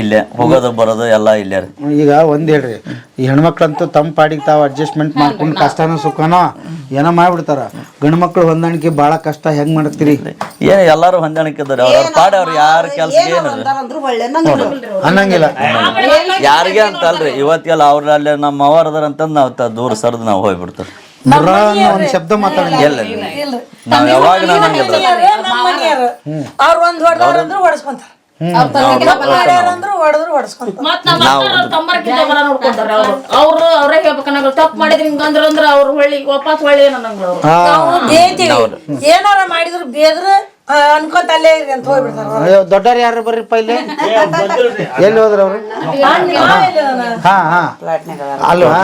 ಇಲ್ಲೇ ಹೋಗೋದು ಬರೋದು ಎಲ್ಲ ಇಲ್ಲ ರೀ. ಈಗ ಒಂದ್ ಹೇಳ್ರಿ ಈ ಹೆಣ್ಮಕ್ಳಂತೂ ತಮ್ಮ ಪಾಡಿಗೆ ತಾವು ಅಡ್ಜಸ್ಟ್ಮೆಂಟ್ ಮಾಡ್ಕೊಂಡು ಕಷ್ಟನೋ ಸುಖನೋ ಏನೋ ಮಾಡ್ಬಿಡ್ತಾರ. ಗಂಡು ಮಕ್ಳು ಹೊಂದಾಣಿಕೆ ಭಾಳ ಕಷ್ಟ ಹೆಂಗ್ ಮಾಡ್ತೀರಿ? ಏನು ಎಲ್ಲಾರು ಹೊಂದಾಣಿಕೆ ಇದ್ದಾರೆ ಅವ್ರ ಪಾಡ ಅವ್ರ ಯಾರ ಕೆಲಸ ಏನು ಅನ್ನಂಗಿಲ್ಲ. ಯಾರಿಗೆ ಅಂತ ಅಲ್ರಿ ಇವತ್ತೆಲ್ಲ ಅವ್ರ ಅಲ್ಲೇ ನಮ್ಮ ಅವ್ರ ಅದಾರ ನಾವು ನಾವ್ ತ- ದೂರ ಸರ್ದು ನಾವು ಹೋಗ್ಬಿಡ್ತಾರೆ ಅನ್ನೋ ಒಂದ್ ಶಬ್ದ ಮಾತಾಡಂಗಿಲ್ಲ ಎಲ್ಲ ನಾವ್ ಯಾವಾಗ ನಾನು ಹಂಗಿಲ್ಲ ಅವ್ರು ಒಂದ್ ಹೊಡೆದ್ರು ಹೊಡ್ಸ್ಕೊಂತಾರ ಮತ್ ನಮ್ಮ ನೋಡ್ಕೊಂತಾರ ಅವ್ರು ಅವ್ರು. ಅವ್ರೇ ಹೇಳ್ಬೇಕನ್ನ ತಪ್ಪು ಮಾಡಿದ್ರೆ ಹಿಂಗಂದ್ರ ಅಂದ್ರ ಅವ್ರು ಹೊಳ್ಳಿ ವಾಪಸ್ ಹೊಳ್ಳಿ ಅವ್ರು. ಏನಾರ ಮಾಡಿದ್ರು ಬೇದ್ರ ಅನ್ಕೊಂತ ಅಲ್ಲೇ ಅಂತ ಹೋಗ್ಬಿಡ್ತಾರ ಅಯ್ಯೋ ದೊಡ್ಡವ್ರು ಯಾರು ಬರ್ರಿ ಪೈಲೆ ಎಲ್ಲಿ ಹೋದ್ರ ಅವ್ರು? ಹಾ ಹಾ. ಅಲ್ವಾ?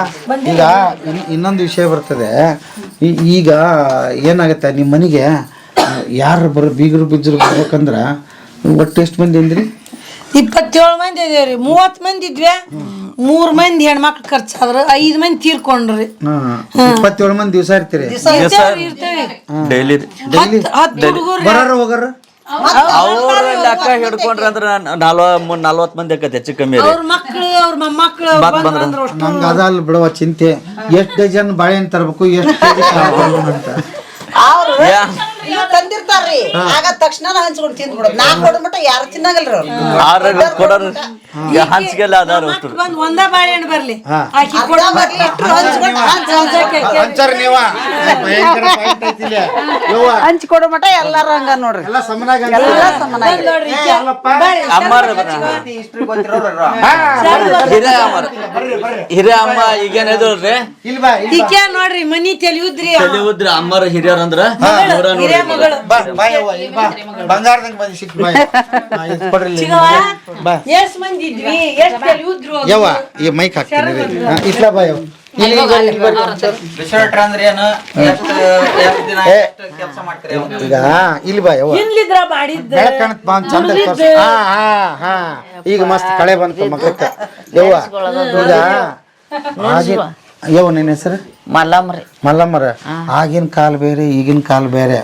ಈಗ ಇನ್- ಇನ್ನೊಂದು ವಿಷಯ ಬರ್ತದೆ. ಈ- ಈಗ ಏನಾಗುತ್ತೆ ನಿಮ್ಮ ಮನೆಗೆ ಯಾರು ಬರೋ ಬೀಗರು ಬಿಜ್ಜರು ಬರ್ಬೇಕಂದ್ರ ಒಟ್ಟು ಎಷ್ಟು ಮಂದಿ ಅಂದ್ರಿ? ಇಪ್ಪತ್ತೇಳು ಮಂದಿ ಇದೇವ್ರಿ ಮೂವತ್ ಮಂದಿ ಇದ್ವಿ. ಮೂರ್ ಮಂದಿ ಹೆಣ್ಮಕ್ಳು ಖರ್ಚಾದ್ರ. ಐದ್ ಮಂದಿ ತೀರ್ಕೊಂಡ್ರಿ. ಇಪ್ಪತ್ತೇಳು ಮಂದಿ ದಿವಸ ಇರ್ತೀರಿ? ಇರ್ತೇವ್ರಿ, ಇರ್ತೇವ್ರಿ ಡೈಲಿ ಹತ್ತ್ ಹತ್ತ್ ಹುಡುಗರು ಬರೋರು ಹೋಗಾರ? ಅವ್ರ ಲೆಕ್ಕ ಹಿಡ್ಕೊಂಡ್ರ ಅಂದ್ರ ನಲ್ವ ನಲ್ವತ್ ಮಂದಿ ಆಕತಿ ಹೆಚ್ಚು ಕಮ್ಮಿ ರೀ. ಅವ್ರ ಮಕ್ಳು ಅವ್ರ ಮೊಮ್ಮಕ್ಳು ಬಂದ್ರ ಅಷ್ಟು ನಂಗೆ ಅದಲ್ಲ ಬಿಡುವ ಚಿಂತೆ. ಎಷ್ಟು ಡಜನ್ ಬಾಳೆಹಣ್ಣು ತರಬೇಕು ಎಷ್ಟು ಅಂತ. ತಂದಿರ್ತಾರ್ರಿ. ಆಗ ತಕ್ಷಣ ಹಂಚ್ಕೊಂಡು ತಿಂದ್ ಬಿಡೋದು. ನಾ ಕೊಡ ಮಟ್ಟ ಯಾರು ತಿನ್ನಂಗಲ್ರಿ ಅವ್ರು. ಆರ ಕೊಡೋರು ಹಂಚಿಗೆಲ್ಲ ಅದಾರು ಬಂದ್ ಒಂದ ಬಾಳೆಹಣ್ಣು ಬರ್ಲಿ. ಆಕಿ ಕೊಡ ಬರ್ಲಿ ಹಂಚ್ಕೊಂಡು ಹಂಚ್ ನೀವ. ಭಯಂಕರ ಹಂಚ್ಕೊಡೋ ಮಟ್ಟ ಎಲ್ಲಾರು ಹಂಗ ನೋಡ್ರಿ. ಎಲ್ಲ ಸಮನಾಗಿ ಎಲ್ಲ ಸಮನಾಗಿ ಏ, ಅಲ್ಲಪ್ಪ. ಅಮ್ಮಾರ ಹಿಸ್ಟ್ರಿ ಗೊತ್ತಿರೋಲ್ಲ ಹಿರೇ ಅಮ್ಮಾರ ಹಿರೇ ಅಮ್ಮ ಈಗೇನ್ ಎದುರ್ರಿ? ಇಲ್ಲಿ ಬಾ ಇಲ್ಲಿ ಈಕೆ ನೋಡ್ರಿ ಮನಿ ತೆಲಿಯುದ್ರಿ ತಲೆ ಉದ್ರ ಅಮ್ಮಾರ ಹಿರಿಯರ್ ಅಂದ್ರ ನೂರ ನೋಡಿ ಬಾ ಬಾ. ಯವ್ವ, ಇಲ್ಲಿ ಬಾ ಬಂಗಾರದಂಗ ಬಂದು ಸಿಕ್ ಬಾ ಹಾ, ಇದ್ ಕೊಡ್ರಿ ಇಲ್ಲಿ. ಬಾ. ಎಷ್ಟ್ ಮಂದಿ ಇದ್ವಿ? ಎಷ್ಟ್ ತೆಲಿಯುದ್ರು ಯವ್ವ ಈ ಮೈಕ್ ಹಾಕ್ತೀನಿ ರೀ. ಹಾ, ಇತ್ಲಾ ಬಾ ಯವ್ವ ಇಲ್ಲಿ ಇಲ್ಲಿ ಬರ್ರಿ, ಇಲ್ಲಿ ಬರ್ರಿ. ರಿಸಲ್ಟ್ ಅಂದ್ರೆ ಏನು? ಎಷ್ಟು ಎಷ್ಟು ದಿನ ಎಷ್ಟು ಕೆಲಸ ಮಾಡ್ತೀರಿ ಅವ್ನು? ಈಗ ಇಲ್ಲಿ ಬಾ ಯವ್ವ ಇಲ್ಲಿದ್ರ ಮಾಡಿದ್ದ? ಬೆಳಕ್ ಕಾಣತ್ ಬಾ ಒಂದ್ ಚಂದ ತೋರ್ಸು. ಹಾ ಹಾ ಹಾ. ಈಗ ಮಸ್ತ್ ಕಳೆ ಬಂತು ಮಗಕ್ಕ ಯವ್ವ ಈಗ ಆಗಿನ ಯವ್ವ ನಿನ್ನ ಹೆಸರು? ಮಲ್ಲಮ್ರಿ ಮಲ್ಲಮ್ಮರ ಆಗಿನ ಕಾಲ ಬೇರೆ ಈಗಿನ ಕಾಲ ಬೇರೆ.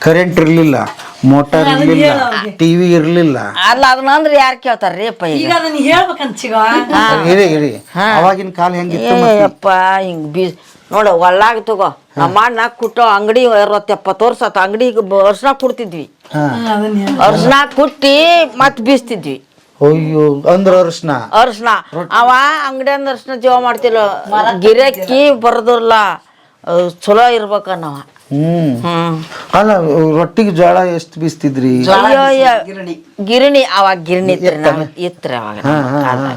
ಕರೆಂಟ್ ಇರ್ಲಿಲ್ಲ ಮೋಟಾರ್ ಇರ್ಲಿಲ್ಲ ಟಿವಿ ಇರ್ಲಿಲ್ಲ. ಅಲ್ಲ ಅದನ್ನ ಅಂದ್ರೆ ಯಾರು ಕೇಳ್ತಾರ್ರಿ ಅಪ್ಪ ಈಗ? ಈಗ ಅದನ್ನ ಹೇಳ್ಬೇಕಂತ ಇರಿ ಇರಿ ಅವಾಗಿನ ಕಾಲ ಹೆಂಗಿತ್ತು ಮತ್ತೆ? ಏಯಪ್ಪ ಹಿಂಗ್ ಬೀ ನೋಡು ಒಳ್ಳಾಗ ತಗೋ. ನಮ್ಮ ಅಣ್ಣ ಕುಟ್ಟೋ ಅಂಗಡಿ ಅರವತ್ತು ಎಪ್ಪತ್ತು ವರ್ಷ ಆತ. ಅಂಗಡಿಗೆ ಅರ್ಶನ ಕುಡ್ತಿದ್ವಿ. ಹಾ. ಅರ್ಶಿನ ಕುಟ್ಟಿ ಮತ್ ಬೀಸ್ತಿದ್ವಿ. ಅಯ್ಯೋ ಅಂದ್ರ ಅರ್ಶನ? ಅರ್ಶನ. ಅವ ಅಂಗಡಿ ಅಂದ್ರ ಅರ್ಶನ ಜೀವ ಮಾಡ್ತಿಲ್ಲ. ಗಿರಕ್ಕಿ ಬರದಿಲ್ಲ ಚಲೋ ಇರ್ಬೇಕ ನಾವ ಹ್ಮ್. ಹ್ಮ್. ಅಲ್ಲ ರೊಟ್ಟಿಗೆ ಜೋಳ ಎಷ್ಟು ಬೀಸ್ತಿದ್ರಿ? ಅಯ್ಯೋ ಅಯ್ಯ. ಗಿರಣಿ. ಅವಾಗ ಗಿರಣಿ ಇತ್ರ ಅವಾಗ.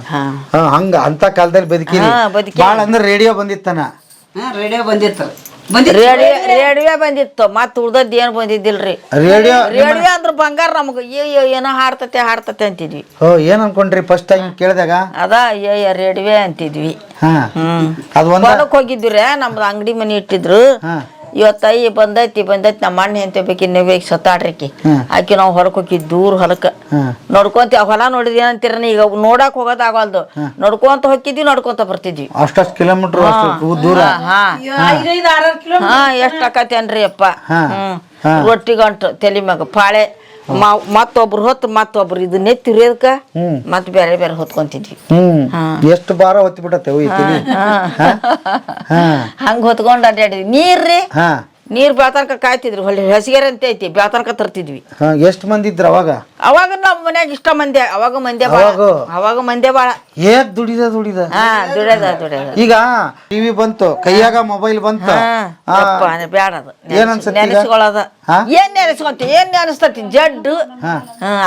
ಹಾ. ಹಾ, ಹಂಗ ಅಂತ ಕಾಲದಲ್ಲಿ ಬದುಕಿ ಹಾ, ಬದುಕಿರಿ. ಬಾಳ ಅಂದ್ರೆ ರೇಡಿಯೋ ಬಂದಿತ್ತನ? ರೇಡಿಯೋ ಬಂದಿತ್ತು. ರೇಡಿಯೋ ರೇಡಿಯೋ ಬಂದಿತ್ತು. ಮತ್ ಉಳ್ದದ್ ಏನ್ ಬಂದಿದ್ದಿಲ್ರಿ? ರೇಡಿಯೋ ರೇಡಿಯೋ ಅಂದ್ರೆ ಬಂಗಾರ ನಮಗ. ಅಯ್ಯೋ ಏನೋ ಹಾಡ್ತತೆ ಹಾಡ್ತತೆ ಅಂತಿದ್ವಿ. ಓ ಏನ್ ಅನ್ಕೊಂಡ್ರಿ ಫಸ್ಟ್ ಟೈಮ್ ಕೇಳಿದಾಗ? ಅದ ಅಯ್ಯೋ ರೇಡಿಯೋ ಅಂತಿದ್ವಿ. ಹಾ. ಹ್ಮ್. ಅದು ಒಂದ ಹೊಲಕ್ ಹೋಗಿದ್ವಿ ನಮ್ದು ಅಂಗಡಿ ಮನಿ ಇಟ್ಟಿದ್ರು. ಹಾ. ಇವತ್ತ ಈ ಬಂದೈತಿ ಬಂದೈತಿ ನಮ್ಮ ಅಣ್ಣ ಹೆಂತ ಬೇಕಿ ನೀವು ಸತ್ತಾಡ್ರಿಕಿ. ಆಕಿ ನಾವು ಹೊರಕ್ ಹೋಗಿ ದೂರ ಹೊಲಕ್ಕ. ನೋಡ್ಕೊಂತ ಆ ಹೊಲ ನೋಡಿದ್ವಿ ಅಂತೀರ ಈಗ ನೋಡಕ್ ಹೋಗೋದ್ ಆಗಲ್ದು ನೋಡ್ಕೊಂತ ಹೋಗಿದ್ವಿ ನೋಡ್ಕೊಂತ ಬರ್ತಿದ್ವಿ. ಅಷ್ಟಷ್ಟು ಕಿಲೋಮೀಟರ್ ಅಷ್ಟು ದೂರ? ಹಾ ಎಷ್ಟು ಆಕತಿ ಅನ್ರಿ ಅಪ್ಪ ರೊಟ್ಟಿ ಗಂಟು ತಲಿ ಮ್ಯಾಗ ಪಾಳೆ. ಮತ್ತೊಬ್ರು ಹೊತ್ತು ಮತ್ತೊಬ್ರು ಇದನ್ನೇ ತಿರಿಯೋದಕ್ಕ ಮತ್ ಬೇರೆ ಬೇರೆ ಹೊತ್ಕೊಂತಿದ್ವಿ. ಎಷ್ಟು ಬಾರ ಹೊತ್ತಿ ಬಿಟ್ಟತೆ ಹಂಗ ಹೊತ್ಕೊಂಡ್ ಅಡ್ಡಾಡಿದ್ವಿ ನೀರ್ರಿ? ನೀರ್ ಬೆಳತನಕ ಕಾಯ್ತಿದ್ರು ಹೊಳ್ಳಿ ಹಸಿಗೆರೆ ಅಂತ ಐತಿ ಬೆಳತನಕ ತರ್ತಿದ್ವಿ. ಎಷ್ಟು ಮಂದಿ ಇದ್ರ ಅವಾಗ? ಅವಾಗ ನಮ್ಮ ಮನ್ಯಾಗ ಇಷ್ಟ ಮಂದಿ ಅವಾಗ ಮಂದಿ ಬಾಳ ಅವಾಗ? ಅವಾಗ ಮಂದಿ ಬಾಳ. ಏಕ್ ದುಡಿದ ದುಡಿದ? ಹಾ ದುಡ್ಯದ ದುಡ್ಯದ. ಈಗ ಟಿವಿ ಬಂತು ಕೈಯಾಗ ಮೊಬೈಲ್ ಬಂತು. ಆ, ಬ್ಯಾಡ ಅದು. ಏನ್ ಅನ್ಸತ್ತೆ ಈಗ? ನೆನೆಸ್ಕೊಳ್ಳೋದ ಹಾ? ಏನ್ ನೆನೆಸ್ಕೊಂತಿ ಏನ್ ನೆನೆಸ್ತತಿ ಜಡ್ಡು ಹಾ,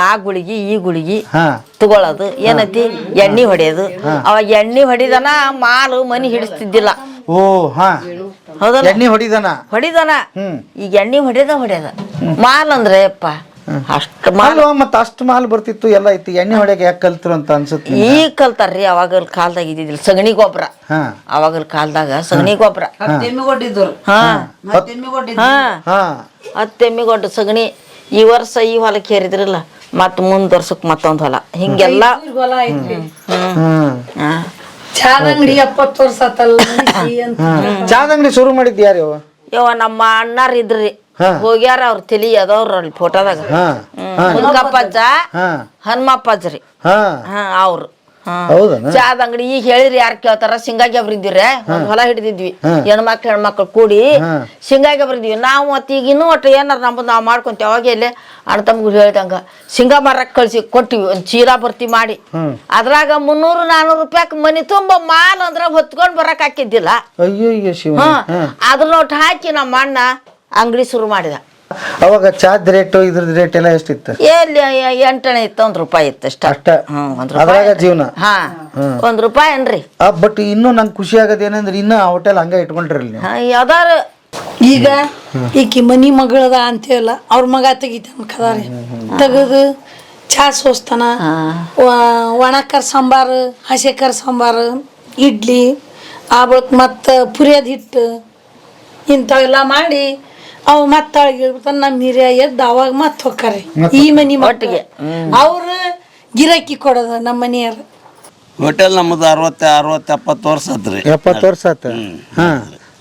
ಆ ಗುಳಿಗಿ ಈ ಗುಳಿಗಿ ತಗೊಳದು. ತಗೊಳ್ಳೋದು ಏನೈತಿ ಎಣ್ಣೆ ಹೊಡೆಯೋದು. ಅವಾಗ ಎಣ್ಣಿ ಹೊಡಿದನ ಮಾಲು ಮನಿ ಹಿಡಿಸ್ತಿದ್ದಿಲ್ಲ. ಓ ಹಾ. ಹೌದಲ್ಲ? ಎಣ್ಣೆ ಹೊಡಿದನ? ಹೊಡಿದನ? ಹ್ಮ್. ಈಗ ಎಣ್ಣಿ ಹೊಡೆದ ಹೊಡೆದ. ಮಾಲ್ ಅಂದ್ರೆ ಅಪ್ಪ ಅಷ್ಟು ಮಾಲ್. ಮತ್ತ ಅಷ್ಟು ಮಾಲ್ ಬರ್ತಿತ್ತು ಎಲ್ಲ ಐತಿ. ಎಣ್ಣೆ ಹೊಡೆಗೆ ಯಾಕೆ ಕಲ್ತರು ಅಂತ ಅನ್ಸುತ್ತೆ ಈಗ ಕಲ್ತಾರ್ರಿ ಅವಾಗ ಕಾಲ್ದಾಗ ಇದ್ದಿದ್ದಿಲ್ಲ. ಸಗಣಿ ಗೊಬ್ಬರ ಹಾ. ಅವಾಗ ಕಾಲ್ದಾಗ ಸಗಣಿ ಗೊಬ್ಬರ ಹತ್ತೆಮ್ಮಿಗೊಡ್ಡು ಸಗಣಿ. ಈ ವರ್ಷ ಈ ಹೊಲಕ್ಕೆ ಹೇರಿದ್ರಲ್ಲ ಮತ್ತ ಮುಂದ್ ವರ್ಷಕ್ ಮತ್ತೊಂದ್ ಹೊಲ. ಹಿಂಗೆಲ್ಲ ಹೊಲ. ಚಾದ ಅಂಗಡಿ ಎಪ್ಪತ್ತು ವರ್ಷ ಆತಲ್ಲ <laughs> ಅಂತ. ಚಾದ ಅಂಗಡಿ ಶುರು ಮಾಡಿದ್ದು ಯಾರು ಇವ? ಯವ್ವ ನಮ್ಮ ಅಣ್ಣಾರ್ ಇದ್ರಿ. ಹೋಗ್ಯಾರ ಅವ್ರ ತಲಿ ಅದವ್ರ ಅಲ್ಲಿ ಫೋಟೋದಾಗ ಹಾ. ಮುಲ್ಕಪ್ಪಜ್ಜ ಹಾ. ಹನುಮಪ್ಪಜ್ರಿ ಹಾ. ಹಾ ಅವ್ರು. ಹೌದನ? ಚಾದ ಅಂಗಡಿ ಈಗ ಹೇಳಿರಿ ಯಾರು ಕೇಳ್ತಾರ? ಸಿಂಗಾಗೆ ಒಂದ್ ಹೊಲ ಹಿಡಿದಿದ್ವಿ. ಹೆಣ್ಮಕ್ಳು ಹೆಣ್ಮಕ್ಳು ಕೂಡಿ ಸಿಂಗಾಗೆ ಬರಿದ್ವಿ ನಾವು ಮತ್ತೆ ಈಗ ಇನ್ನೂ ಒಟ್ಟು ಏನಾರ ನಮ್ಮದು ನಾವು ಮಾಡ್ಕೊಂತೀವಿ. ಅವಾಗ ಇಲ್ಲೇ ಅಣ್ಣ ತಮ್ಗೆ ಹೇಳ್ದಂಗ ಸಿಂಗ ಮರ ಕಳ್ಸಿ ಕೊಟ್ಟಿವಿ ಒಂದ್ ಚೀಲ ಬರ್ತಿ ಮಾಡಿ. ಅದ್ರಾಗ ಮುನ್ನೂರು ನಾನೂರು ರೂಪಾಯಿ ಮನಿ ತುಂಬ ಮಾಲ್ ಅಂದ್ರ ಹೊತ್ಕೊಂಡ್ ಬರಕ್ ಹಾಕಿದ್ದಿಲ್ಲ. ಅದ್ರ ಒಟ್ಟು ಹಾಕಿ ನಮ್ಮ ಅಣ್ಣ ಅಂಗಡಿ ಶುರು ಮಾಡಿದ. ಅವಾಗ ಚಾದ್ ರೇಟ್ ಇದ್ರದ್ ರೇಟ್ ಎಲ್ಲ ಎಷ್ಟಿತ್ತು? ಎಲ್ಲಿ ಎಂಟನೇ ಇತ್ತು ಒಂದ್ ರೂಪಾಯಿ ಇತ್ತು ಅಷ್ಟ. ಅಷ್ಟ? ಹ್ಮ್ ಒಂದ್ ಅದ್ರಾಗ ರೂಪಾಯಿ ಜೀವನ? ಹಾ ಒಂದ್ ರೂಪಾಯಿ ಏನ್ರಿ ಬಟ್ ಇನ್ನೂ ನಂಗೆ ಖುಷಿ ಆಗೋದು ಏನಂದ್ರೆ ಇನ್ನೂ ಆ ಹೋಟೆಲ್ ಹಂಗ ಇಟ್ಕೊಂಡ್ರಿ ನೀವು. ಹಾ, ಯಾವ್ದಾರ ಈಗ ಈಕಿ ಮನಿ ಮಗಳದ ಅಂತೀವಲ್ಲ ಅವ್ರ ಮಗ ತೆಗಿತಾನ ಕದಾರಿ. ತೆಗೆದು ಚಾ ಸೋಸ್ತಾನ ವ- ಒಣಕರ್ ಸಾಂಬಾರು ಹಸೆಕರ್ ಸಾಂಬಾರ್ ಇಡ್ಲಿ ಆ ಬಳಿಕ ಮತ್ತು ಪುರಿಯದ ಹಿಟ್ಟು ಇಂಥವೆಲ್ಲ ಮಾಡಿ ಅವು ಮತ್ತೆ ಅಳಗಿರ್ತಾನ ನಮ್ಮ ಹಿರಿಯ ಎದ್ದು ಅವಾಗ ಮತ್ತೆ ಹೊಕ್ಕಾರಿ. ಈ ಮನಿ ಮಟ್ಟಿಗೆ ಅವ್ರ ಗಿರಾಕಿ ಕೊಡೋದು ನಮ್ಮ ಮನೆಯವ್ರು. ಹೋಟೆಲ್ ನಮ್ಮದು ಅರವತ್ತ ಅರವತ್ತು ಎಪ್ಪತ್ತು ವರ್ಷ ಆತ್ರಿ ಎಪ್ಪತ್ತು ವರ್ಷ ಆತ? ಹಾ.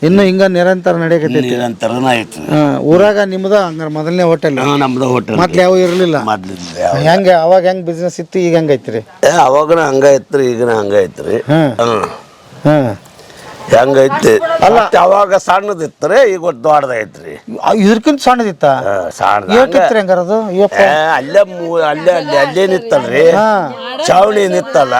ಇನ್ನು ಹಿಂಗ ನಿರಂತರ ನಡೆಯಕತ್ತೈತಿ ನಿರಂತರನ ಐತ್ರಿ ಹಾ ಊರಾಗ ನಿಮ್ದ ಹಂಗಾರ ಮೊದಲನೇ ಹೋಟೆಲ್? ಹಾ, ನಮ್ದು ಹೋಟೆಲ್ ಮೊದ್ಲು ಯಾವ ಇರ್ಲಿಲ್ಲ? ಮೊದ್ಲಿಂದ ಯಾವ- ಹೆಂಗ ಅವಾಗ ಹೆಂಗ್ ಬಿಸ್ನೆಸ್ ಇತ್ತು ಈಗ ಹೆಂಗ್ ಐತ್ರಿ? ಏ ಅವಾಗನ ಹಂಗ ಐತ್ರಿ ಈಗನ ಹಂಗ ಐತ್ರಿ ಹ್ಮ್. ಹ್ಮ್. ಹಾ. ಹೆಂಗೈತಿ. ಅಲ್ಲ ಅವಾಗ ಸಣ್ಣದಿತ್ತರಿ ಈಗ ಒಟ್ಟು ದೊಡ್ಡದೈತ್ರಿ ಇದಕ್ಕಿಂತ ಸಣ್ಣದಿತ್ತ? ಸಣ್ಣ ಹಂಗಾರ ಅದು? ಅಲ್ಲೇ ಮೂ- ಅಲ್ಲೇ ಅಲ್ಲಿ ಅಲ್ಲೇ ನಿತ್ತಲ್ರಿ. ಚಾವಣಿ ನಿತ್ತಲ್ಲ?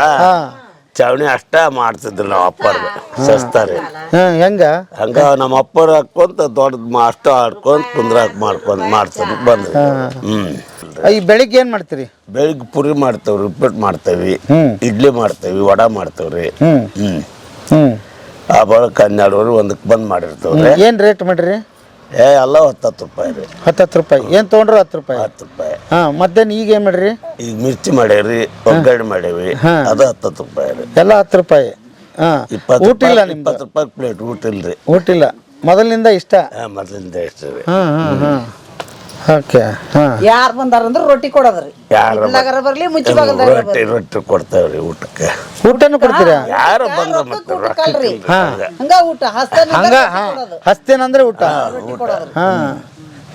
ಚಾವಣಿ ಅಷ್ಟ ಮಾಡ್ತಿದ್ರು ನಮ್ಮ ಅಪ್ಪರ್ಗೆ ಸಸ್ತಾರೆ. ಹಾ ಹೆಂಗ? ಹಂಗ ನಮ್ಮ ಅಪ್ಪರ ಹಾಕೊಂತ ದೊಡ್ಡದ್ ಮಾ- ಅಷ್ಟ ಆಡ್ಕೊಂತ ಕುಂದ್ರಾಕ್ ಮಾಡ್ಕೊಂತ ಮಾಡ್ತಾನೆ ಬಂದ್ರಿ ಹ್ಮ್. ಈ ಬೆಳಿಗ್ಗೆ ಏನ್ ಮಾಡ್ತೀರಿ? ಬೆಳಿಗ್ಗೆ ಪುರಿ ಮಾಡ್ತೇವ್ರಿ ಉಪ್ಪಿಟ್ಟು ಮಾಡ್ತೇವಿ ಹ್ಮ್. ಇಡ್ಲಿ ಮಾಡ್ತೇವಿ ವಡಾ ಮಾಡ್ತೇವ್ರಿ. ಹ್ಮ್. ಹ್ಮ್. ಹ್ಮ್. ಆ ಬಳಕ ಹನ್ನೆರಡುವರೆ ಒಂದಕ್ಕೆ ಬಂದ್ ಮಾಡಿರ್ತೇವ್ರಿ. ಏನ್ ರೇಟ್ ಮಾಡ್ರಿ? ಏ ಎಲ್ಲ ಹತ್ತತ್ತು ರೂಪಾಯಿ ರೀ. ಹತ್ತು ಹತ್ತು ರೂಪಾಯಿ. ಏನ್ ತೊಗೊಂಡ್ರು ಹತ್ತು ರೂಪಾಯಿ? ಹತ್ತು ರೂಪಾಯಿ. ಹಾ ಮಧ್ಯಾಹ್ನ ಈಗ ಏನ್ ಮಾಡ್ರಿ? ಈಗ ಮಿರ್ಚಿ ಮಾಡೇವ್ರಿ ಒಗ್ಗರಣೆ ಮಾಡೇವಿ. ಅದು ಹತ್ತತ್ತು ರೂಪಾಯಿ ರೀ. ಎಲ್ಲ ಹತ್ತು ರೂಪಾಯಿ. ಹಾ ಇಪ್ಪತ್ತು ಊಟ ಇಲ್ಲ ನಿಮ್ಗೆ ಇಪ್ಪತ್ತು ರೂಪಾಯಿ ಪ್ಲೇಟ್ ಊಟ ಇಲ್ರಿ. ಊಟ ಇಲ್ಲ. ಮೊದಲಿನಿಂದ ಇಷ್ಟ? ಹಾ ಮೊದಲಿಂದ ಇಷ್ಟ ರೀ. ಹಾ ಹಾ ಹಾ. ಓಕೆ ಹಾ. ಯಾರು ಬಂದಾರಂದ್ರ ರೊಟ್ಟಿ ಕೊಡೋದ್ರಿ. ನಗರ ಇಲ್ಲಗಾರ ಬರ್ಲಿ ಮುಚ್ಚಿ ರೊಟ್ಟಿ ರೊಟ್ಟಿ ಕೊಡ್ತೇವ್ರಿ ಊಟಕ್ಕೆ. ಊಟನು ಕೊಡ್ತೀರಾ? ಯಾರು ಬಂದ್ರ ಮತ್ತೆ ರೊಟ್ಟಿ ಹಾ. ಹಂಗ. ಊಟ ಹಂಗ ಹಾ. ಹಸ್ತೇನಂದ್ರೆ ಊಟ? ಹಾ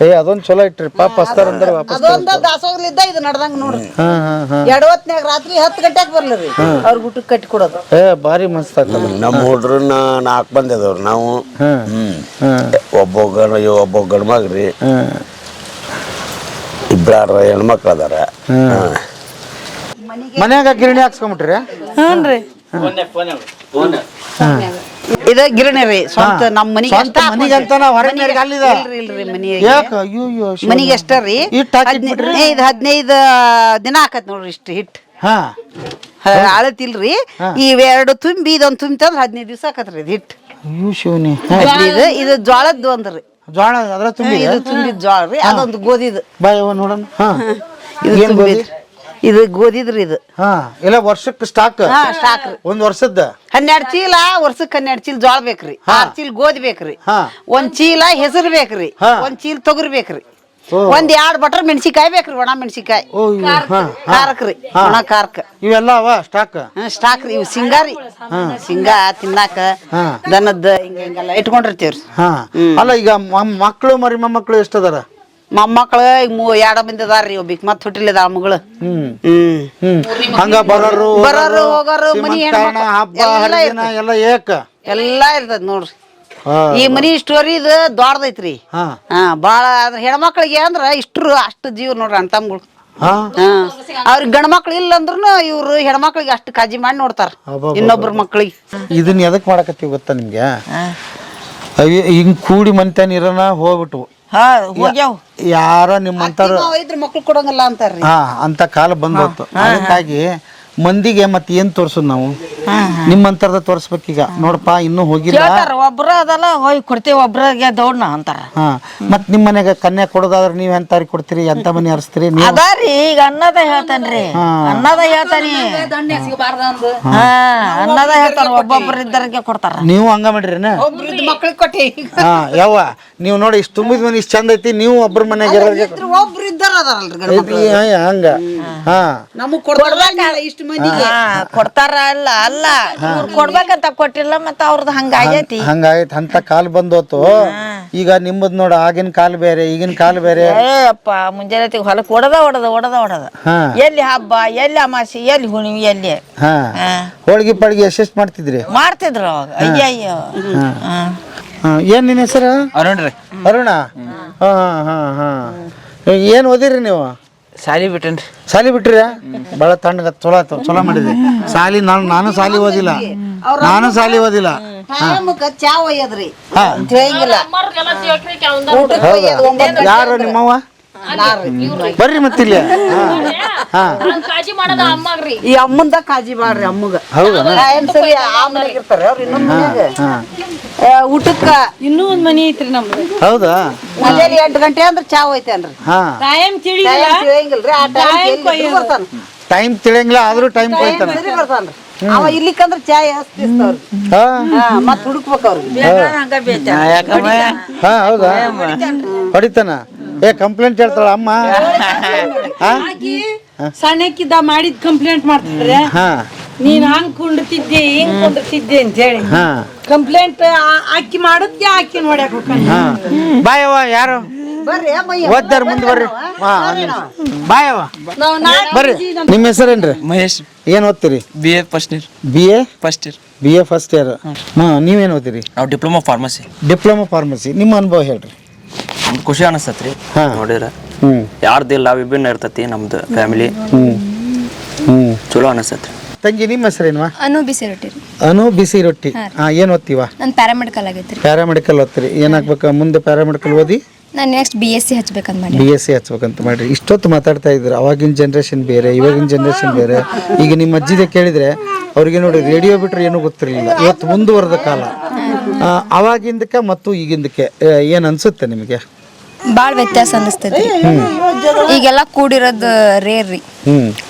ಏ ಅದೊಂದ್ ಚಲೋ ಇಟ್ರಿ. ಪಾಪ ಹಸ್ತಾರಂದ್ರೆ ವಾಪಸ್ ಅದೊಂದ ದಾಸೋಗ್ಲಿದ್ದ ಇದು ನಡ್ದಂಗ ನೋಡ್ರಿ. ಹಾ ಹಾ ಹಾ ಎಡವತ್ನ್ಯಾಗ ರಾತ್ರಿ ಹತ್ತು ಗಂಟೆಗೆ ಬರ್ಲಿ ಅವ್ರ ಊಟಕ್ಕೆ ಕಟ್ಟಿ ಕೊಡೋದು. ಏ ಭಾರಿ ಮಸ್ತ್ ಆಗ್ತದ. ನಮ್ಮ ಹುಡ್ರನ್ನ ನಾಲ್ಕು ಮಂದಿ ಅದಾವ್ರಿ ನಾವು. ಹಾ ಹ್ಮ್. ಹ್ಮ್. ಒಬ್ಬ ಗಣ ಒಬ್ಬ ಗಂಡ್ಮಗ್ರಿ ಹ್ಮ್. ಇಬ್ಬರ ಹೆಣ್ಮಕ್ಳು ಅದಾರ. ಮನ್ಯಾಗ ಗಿರಣಿ ಹಾಕ್ಸ್ಕೊಂಬಿಟ್ರಿ? ಹ್ಞೂ ಇದ ಗಿರಣಿ ರೀ. ಸ್ವಂತ ನಮ್ಮ ಮನಿಗೆ ಸ್ವಂತ ಮನಿಗಂತ ನಾವ್ ಹೊರಗಿನವ್ರಿಗೆ ಅಲ್ಲಿದ ಇಲ್ರಿ ಇಲ್ರಿ ಮನಿ ಯಾಕ? ಅಯ್ಯೋ ಅಯ್ಯೋ ಶಿವ. ಮನಿಗೆ ಎಷ್ಟ ರೀ? ಹಿಟ್? ಹದಿನೈದು ಹದಿನೈದು ದಿನ ಆಕತ್ ನೋಡ್ರಿ ಇಷ್ಟು ಹಿಟ್. ಹಾ. ಅಳತಿಲ್ರಿ. ಇವೆರಡು ತುಂಬಿ ಇದೊಂದು ತುಂಬಿತಂದ್ರೆ ಹದಿನೈದು ದಿವಸ ಆಕತ್ರಿ ಇದು ಹಿಟ್. ಅಯ್ಯೋ ಶಿವನಿ ಇದು ಜ್ವಾಳದ್ದು ಒಂದ್ರಿ. ಜ್ವಾಳ ಅದ್ರ ತುಂಬಿ ಇದು ತುಂಬಿದ ಜ್ವಾಳ ರೀ. ಅದೊಂದು ಗೋಧಿದು ಬಾಯ್ ನೋಡೋಣ. ಹಾ. ಇದು ಏನ್ ಗೋಧಿ ಇದು ಗೋಧಿದ್ರಿ ಇದು. ಹಾ. ಇಲ್ಲ ವರ್ಷಕ್ಕೆ ಸ್ಟಾಕ್ ಹಾ ಸ್ಟಾಕ್ ರೀ. ಒಂದ್ ವರ್ಷದ ಹನ್ನೆರಡು ಚೀಲ ವರ್ಷಕ್ಕೆ ಹನ್ನೆರಡು ಚೀಲ ಜೋಳ ಬೇಕ್ರಿ. ಆರ್ ಚೀಲ ಗೋಧಿ ಬೇಕ್ರಿ. ಹಾ. ಒಂದ್ ಚೀಲ ಹೆಸರು ಬೇಕ್ರಿ. ಹಾ. ಒಂದ್ ಚೀಲ ತೊಗರಿ ಬೇಕ್ರಿ. ಒಂದ್ ಎರಡ್ ಬಟರ್ ಮೆಣಸಿಕಾಯಿ ಬೇಕ್ರಿ ಒಣ ಮೆಣಸಿಕಾಯಿ ಓ ಇವು, ಹಾ ಖಾರಕ್ ರೀ ಒಣ ಖಾರಕ್ ಇವೆಲ್ಲ ಅವ ಸ್ಟಾಕ್ ಸ್ಟಾಕ್ ರೀ ಇವು ಸಿಂಗಾರಿ ಸಿಂಗಾ ತಿನ್ನಾಕ. ದನದ ಹಿಂಗ ಹಿಂಗೆಲ್ಲ ಇಟ್ಕೊಂಡಿರ್ತೀವ್ರಿ. ಹಾ. ಅಲ್ಲ ಈಗ ಮ- ಮರಿ ಮರಿ ಮೊಮ್ಮಕ್ಳು ಎಷ್ಟದಾರ? ಮೊಮ್ಮಕ್ಳು ಈಗ ಮೂ ಎರಡ ಮಂದಿ ಅದಾರ್ರಿ ಒಬ್ಬಿಕ್ ಮತ್ ಹುಟ್ಟಿಲ್ಲದ ಆ ಮಗಳು. ಹ್ಮ್ ಹ್ಮ್ ಹ್ಮ್ ಹಂಗ ಬರೋರು ಬರೋರು, ಹೋಗೋರು, ಮನಿ ಸೀಮಂತಾಯಣ, ಹಬ್ಬ ಎಲ್ಲ ಹರಿದಿನ ಎಲ್ಲ ಏಕ. ಎಲ್ಲಾ ಇರ್ತದ ನೋಡ್ರಿ. ಈ ಮನಿ ಸ್ಟೋರಿ ಇದು ದೊಡ್ಡದೈತ್ರಿ ಹಾ. ಹಾ ಬಾಳ ಅದ್ರ ಹೆಣ್ಮಕ್ಳಿಗೆ ಅಂದ್ರ ಇಷ್ಟ್ರು ಅಷ್ಟು ಜೀವ ನೋಡ್ರಿ ಅಣ್ಣ ತಮ್ಗಳು ಹಾ. ಅವ್ರಿಗೆ ಗಂಡ ಮಕ್ಳು ಇಲ್ಲ ಅಂದ್ರೂ ಇವ್ರು ಹೆಣ್ಮಕ್ಳಿಗೆ ಅಷ್ಟು ಕಾಜಿ ಮಾಡಿ ನೋಡ್ತಾರ. ಅಬ್ಬಬ್ಬಬ್ಬ. ಇನ್ನೊಬ್ರ ಮಕ್ಳಿಗೆ. ಇದನ್ನ ಎದಕ್ ಮಾಡಕತ್ತೀವಿ ಗೊತ್ತಾ ನಿಮ್ಗೆ? ಅಯ್ಯ, ಹಿಂಗ್ ಕೂಡಿ ಮನ್ತಾನ ಇರೋಣ ಹೋಗ್ಬಿಟ್ಟು ಹಾ ಹೋಗ್ಯಾವ. ಯಾರ ನಿಮ್ಮಂತಾರ ಇದ್ರ ಮಕ್ಳು ಕೊಡಂಗಿಲ್ಲ ಅಂತಾರ್ರಿ. ಹಾ ಅಂತ ಕಾಲ ಬಂದೋತು ಅದಕ್ಕಾಗಿ ಮಂದಿಗೆ ಮತ್ತೆ ಏನ್ ತೋರ್ಸದ್ ನಾವು? ನಿಮ್ಮಂತರದ ತೋರ್ಸ್ಬೇಕೀಗ ನೋಡಪ್ಪ ಇನ್ನು ಹೋಗಿಲ್ಲ. ಒಬ್ಬರ ಒಬ್ರ ಅದಲ್ಲ ಹೋಗಿ ಕೊಡ್ತೇವೆ ಒಬ್ರಿಗೆ ದೌಡ್ನ ಅಂತಾರ. ಹಾ ಮತ್ ನಿಮ್ ಮನೆಗ ಕನ್ಯಾ ಕೊಡೋದಾದ್ರೆ ನೀವ್ ಎಂತಾರಿ ಕೊಡ್ತೀರಿ ಎಂತ ಮನೆ ಹರಿಸ್ತೀರಿ ನೀವು? ಅದಾರಿ ಈಗ ಅನ್ನದ ಹೇಳ್ತಾನ್ರಿ. ಅನ್ನದ ಹೇಳ್ತಾನಿ. ಹಾ. ಅನ್ನದ ಹೇಳ್ತಾರ ಒಬ್ಬೊಬ್ರ ಇದ್ದರಿಗೆ ಕೊಡ್ತಾರ. ನೀವು ಹಂಗ ಮಾಡ್ರಿ ಮಕ್ಳಿಗೆ ಕೊಟ್ಟಿ. ಹಾ ಯಾವ ನೀವು ನೋಡಿ ಇಷ್ಟು ತುಂಬಿದ ಮನೆ ಇಷ್ಟು ಚಂದ ಐತಿ ನೀವು ಒಬ್ರ ಮನೆಗೆ ಇರೋರಿಗೆ ಒಬ್ರು ಇದ್ದಾರ ಅದಾರಲ್ರಿ ಹಂಗ. ಹಾ. ನಮಗ್ ಕೊಡ್ತಾರ ಇಷ್ಟು ಮಂದಿಗೆ ಕೊಡ್ತಾರ ಅಲ್ಲ ಅಲ್ಲ. ಇವ್ರ್ ಕೊಡ್ಬೇಕಂತ ಕೊಟ್ಟಿಲ್ಲ ಮತ್ತ ಅವ್ರದ್ದು ಹಂಗಾಗೈತಿ. ಹಂಗಾಯ್ತು ಅಂತ ಕಾಲ್ ಬಂದೋತು. ಈಗ ನಿಮ್ಮದ್ ನೋಡ ಆಗಿನ ಕಾಲ ಬೇರೆ ಈಗಿನ ಕಾಲ ಬೇರೆ. ಏ ಅಪ್ಪ ಮುಂಜಾನೆ ಹೊಲಕ್ಕೆ ಒಡದ ಒಡದ ಒಡದ ಒಡದ ಎಲ್ಲಿ ಹಬ್ಬ ಎಲ್ಲಿ ಅಮಾಸಿ ಎಲ್ಲಿ ಹುಣ್ಣಿಮೆ ಎಲ್ಲಿ? ಹೋಳಿಗೆ ಹೋಳ್ಗಿ ಪಾಳ್ಗಿ ಎಷ್ಟೆಷ್ಟು ಮಾಡ್ತಿದ್ರಿ? ಮಾಡ್ತಿದ್ರು. ಅವಾಗ ಅಯ್ಯ ಏನ್ ನಿನ್ನ ಹೆಸರು? ಅರುಣ್ ರೀ. ಅರುಣ? ಹಾ ಹಾ ಹಾ. ಏನ್ ಓದಿರಿ ನೀವು? ಸಾಲಿ ಬಿಟ್ಟೇನ್ರಿ. ಸಾಲಿ ಬಿಟ್ರಿ ಭಾಳ ತಣ್ಣಗ ಚಲೋ ಆಯ್ತು ಚಲೋ ಮಾಡಿದ್ರಿ. ಸಾಲಿ ನಾನು ನಾನು ಸಾಲಿ ಓದಿಲ್ಲ. ನಾನು ಸಾಲಿ ಓದಿಲ್ಲ. ಟೈಮ್ಗ ಚಾ ಒಯ್ಯದ್ರಿ. ಹಾ. ತಿಳಿಯಂಗಿಲ್ಲ ಊಟಕ್ಕೆ ಒಯ್ಯೋದು ಒಂಬತ್ತು ಯಾರು ನಿಮ್ಮವ್ವ ಬರ್ರಿ ಮತ್ತಿಲ್ಲ. ಹಾ. ಹಾ. ಈ ಅಮ್ಮಂದ ಕಾಜಿ ಮಾಡ್ರಿ ಅಮ್ಮಗ. ಹೌದಾ? ಸರಿ ಆ ಮನೆಗೆ ಇರ್ತಾರೆ ಅವ್ರು ಇನ್ನೊಂದ್ ಮನ್ಯಾಗ. ಹಾ. ಏ, ಊಟಕ್ಕ ಇನ್ನೂ ಒಂದ್ ಮನಿ ಐತ್ರಿ ನಮ್ದು. ಹೌದಾ? ಮುಂಜಾನೆ ಎಂಟು ಗಂಟೆ ಅಂದ್ರೆ ಚಾ ಒಯ್ತೇನ್ರಿ ಹಾ. ಟೈಮ್ ತಿಳಿಯಂಗಿಲ್ರಿ. ಆ ಟೈಮ್ ಬರ್ತಾನ? ಟೈಮ್ ತಿಳಿಯಂಗಿಲ್ಲ ಆದ್ರೂ ಟೈಮ್ ಕೊಯ್ತಾನ. ಸರಿ ಬರ್ತಾನ್ರಿ. ಅವ ಇಲ್ಲಿಕಂದ್ರ ಚಾ ಎಸ್ತಿಸ್ತವ್ರಿ ಹಾ. ಹಾ ಮತ್ ಹುಡುಕ್ಬೇಕು ಅವ್ರಿಗೆ. ಹಾ. ಹೌದಾ? ಹೊಡಿತಾನ? ಏ ಕಂಪ್ಲೇಂಟ್ ಹೇಳ್ತಾಳ ಅಮ್ಮ? ಹಾ? ಸಣ್ಣಕ್ಕಿದ್ದ ಮಾಡಿದ ಕಂಪ್ಲೇಂಟ್ ಮಾಡ್ತಿದ್ರೆ ಹಾ. ನೀನ್ ಹಂಗ್ ಕುಂಡ್ತಿದ್ದೆ ಹಿಂಗ್ ಕುಂಡ್ತಿದ್ದೆ ಅಂತ ಹೇಳಿ. ಹಾ. ಕಂಪ್ಲೇಂಟ್ ಆಕಿ ಮಾಡೋದ್ಕೆ ಆಕಿ ನೋಡ್ಯಾಕ ಬಾಯವ್ವ ಯಾರು? ಓದ್ದಾರ ಮುಂದೆ ಬರ್ರಿ. ಬಾಯವ್ವ ಬರ್ರಿ ನಿಮ್ಮ ಹೆಸರೇನ್ರಿ? ಮಹೇಶ್. ಏನ್ ಓದ್ತೀರಿ? B A first year B A first year B A first year ಹಾ ನೀವೇನ್ ಓದ್ತೀರಿ? ನಾವು ಡಿಪ್ಲೊಮಾ ಫಾರ್ಮಸಿ ಡಿಪ್ಲೊಮಾ ಫಾರ್ಮಸಿ ನಿಮ್ಮ ಅನುಭವ ಹೇಳ್ರಿ. ಖುಷಿ ಅನಿಸ್ತತ್ರಿ ಹಾ. ನೋಡಿರ ಇಲ್ಲ ಯಾರ್ದಿಲ್ಲ ವಿಭಿನ್ನ ಇರ್ತತಿ ನಮ್ದು ಫ್ಯಾಮಿಲಿ ಚಲೋ ಅನಿಸ್ತತ್ರಿ. ತಂಗಿ ನಿಮ್ಮ ಹೆಸರೇನ್ವಾ ಅನು ಬಿಸಿ ರೊಟ್ಟಿ ರೀ. ಅನು ಬಿಸಿ ರೊಟ್ಟಿ. ಹಾ ಏನ್ ಓದ್ತೀವ? ನಾನು ಪ್ಯಾರಾಮೆಡಿಕಲ್ ಆಗೈತ್ರಿ ಪ್ಯಾರಾಮೆಡಿಕಲ್ ಓದ್ತೀರಿ. ಏನಾಗ್ಬೇಕು ಮುಂದೆ ಪ್ಯಾರಾಮೆಡಿಕಲ್ ಓದಿ? ನಾನು ನೆಕ್ಸ್ಟ್ ಬಿ ಎಸ್ ಸಿ ಹಚ್ಬೇಕಂತ ಮಾಡಿ ಬಿ ಎಸ್ ಸಿ ಹಚ್ಬೇಕಂತ ಮಾಡಿರಿ. ಇಷ್ಟೊತ್ತು ಮಾತಾಡ್ತಾ ಇದ್ರು ಅವಾಗಿನ ಜನ್ರೇಷನ್ ಬೇರೆ ಇವಾಗಿನ ಜನ್ರೇಷನ್ ಬೇರೆ. ಈಗ ನಿಮ್ಮ ಅಜ್ಜಿದೆ ಕೇಳಿದ್ರೆ ಅವ್ರಿಗೆ ನೋಡಿ ರೇಡಿಯೋ ಬಿಟ್ರೆ ಏನೂ ಗೊತ್ತಿರಲಿಲ್ಲ. ಇವತ್ತು ಮುಂದುವರೆದ ಕಾಲ. ಆ, ಅವಾಗಿಂದಕ್ಕೆ ಮತ್ತು ಈಗಿಂದಕ್ಕೆ ಏನು ಅನ್ಸುತ್ತೆ ನಿಮಗೆ? ಭಾಳ ವ್ಯತ್ಯಾಸ ಅನಿಸ್ತೈತಿ ಈಗೆಲ್ಲ ಕೂಡಿರೋದು ರೇರ್ ರೀ.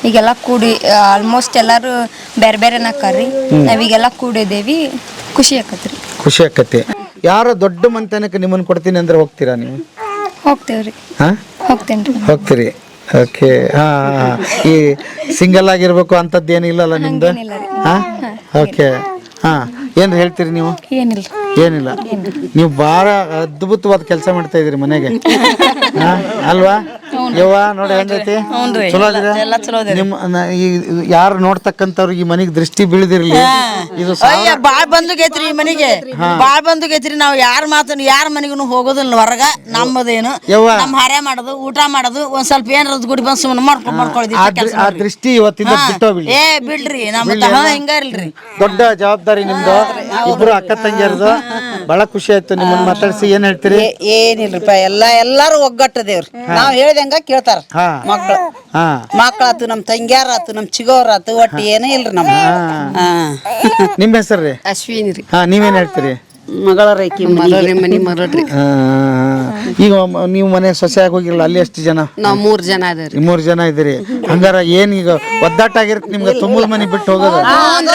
ಈಗೆಲ್ಲ ಕೂಡಿ ಆಲ್ಮೋಸ್ಟ್ ಎಲ್ಲಾರು ಬೇರೆ ಬೇರೆ ನಾಕಾರ್ರಿ ನಾವೀಗೆಲ್ಲ ಕೂಡಿದೇವಿ. ಖುಷಿ ಆಕತ್ರಿ. ಖುಷಿ ಆಕತಿ ಯಾರ ದೊಡ್ಡ ಮಂತನಕ್ಕೆ ನಿಮ್ಮನ್ನ ಕೊಡ್ತೀನಿ ಅಂದ್ರೆ ಹೋಗ್ತೀರಾ ನೀವು? ಹೋಗ್ತೇವ್ರಿ. ಹಾ? ಹೋಗ್ತೇನ್ರಿ ಹೋಗ್ತೀರಿ. ಓಕೆ. ಹಾ ಹಾ. ಈ ಸಿಂಗಲ್ ಆಗಿರ್ಬೇಕು ಅಂತದ್ದೇನಿಲ್ಲಲ್ಲ ನಿಮ್ದು? ಹಾ. ಓಕೆ. ಹಾ ಏನ್ ಹೇಳ್ತೀರಿ ನೀವು? ಏನಿಲ್ಲ. ಏನಿಲ್ಲ. ನೀವು ಬಹಳ ಅದ್ಭುತವಾದ ಕೆಲಸ ಮಾಡ್ತಾ ಇದ್ರಿ ಮನೆಗೆ. <laughs> ಹಾ? ಅಲ್ವಾ? ಯವ್ವ ನೋಡಿ ಹೆಂಗೈತಿ? ಚಲೋ ಅದಿರಾ? ನಿಮ್ಮ ಈ ಯಾರು ನೋಡ್ತಕ್ಕಂಥವ್ರಿಗೆ ಈ ಮನೆಗೆ ದೃಷ್ಟಿ ಬೀಳದಿರ್ಲಿ. ಇದು ಅಯ್ಯ ಬಾಳ್ ಬಂದುಗೈತ್ರಿ ಈ ಮನಿಗೆ. ಬಾಳ್ ಬಂದುಗೈತ್ರಿ ನಾವ್ ಯಾರ ಮಾತನ್ನ ಯಾರ ಮನೆಗೂ ಹೋಗೋದಿಲ್ಲ ಹೊರಗ. ನಮ್ಮದೇನು. ಯವ್ವ. ನಮ್ ಹಾರೆ ಮಾಡೋದು ಊಟ ಮಾಡೋದು ಒಂದ್ ಸ್ವಲ್ಪ ಏನಾರ ಗುಡಿ ಬಂದ್ ಸುಮ್ಮನೆ ಮಾಡ್ಕೊಂಡ್ ಮಾಡ್ಕೊಳ್ದಿ ಆ ದೃ- ಆ ದೃಷ್ಟಿ ಇವತ್ತಿಂದ ಬಿಟ್ಟೋಗ್ಬಿಡಿ ಏ ಬಿಡ್ರಿ. ನಮ್ಮ ಹಿಂಗ ಇಲ್ರಿ. ದೊಡ್ಡ ಜವಾಬ್ದಾರಿ. ನಿಮ್ದು? ಇಬ್ರು ಅಕ್ಕ ತಂಗಿಯರ್ದು? ಬಹಳ ಖುಷಿ ಆಯ್ತು ನಿಮ್ಮನ್ನ ಮಾತಾಡ್ಸಿ. ಏನ್ ಹೇಳ್ತೀರಿ? ಏ- ಎಲ್ಲ ಎಲ್ಲಾ ಎಲ್ಲಾರು ಒಗ್ಗಟ್ಟದೇವ್ರಿ ನಾವ್ ಹೇಳ್ದಂಗ ಕೇಳ್ತಾರ. ಹಾ. ಮಕ್ಳು. ಹಾ. ಮಕ್ಳಾತು ನಮ್ ತಂಗ್ಯಾರ ಆತು ನಮ್ ಚಿಗೋರ್ ಆತು ಒಟ್ಟು ಏನೇ ಇಲ್ರಿ ನಮ್ ಹಾ. ನಿಮ್ಮ ಹೆಸರ್ರಿ? ಅಶ್ವಿನಿ ರೀ ಹಾ ನೀವೇನ್ ಹೇಳ್ತೀರಿ? ಮಗಳ ರೈಕಿ ಮನಿ ಮರಳ್ರಿ. ಆ, ಈಗ ಮ- ನೀವು ಮನೆ ಸೊಸೆಯಾಗಿ ಹೋಗಿರಲ್ಲ ಅಲ್ಲಿ ಎಷ್ಟು ಜನ? ನಾವ್ ಮೂರ್ ಜನ ಅದೇವ್ರಿ. ಮೂರ್ ಜನ ಇದ್ದೀರಿ. ಹಂಗಾರ ಏನ್ ಈಗ ಒದ್ದಾಟ ಆಗಿರುತ್ತೆ ನಿಮ್ಗೆ? ತುಂಬದ ಮನೆ ಬಿಟ್ಟು ಹೋಗೋದು?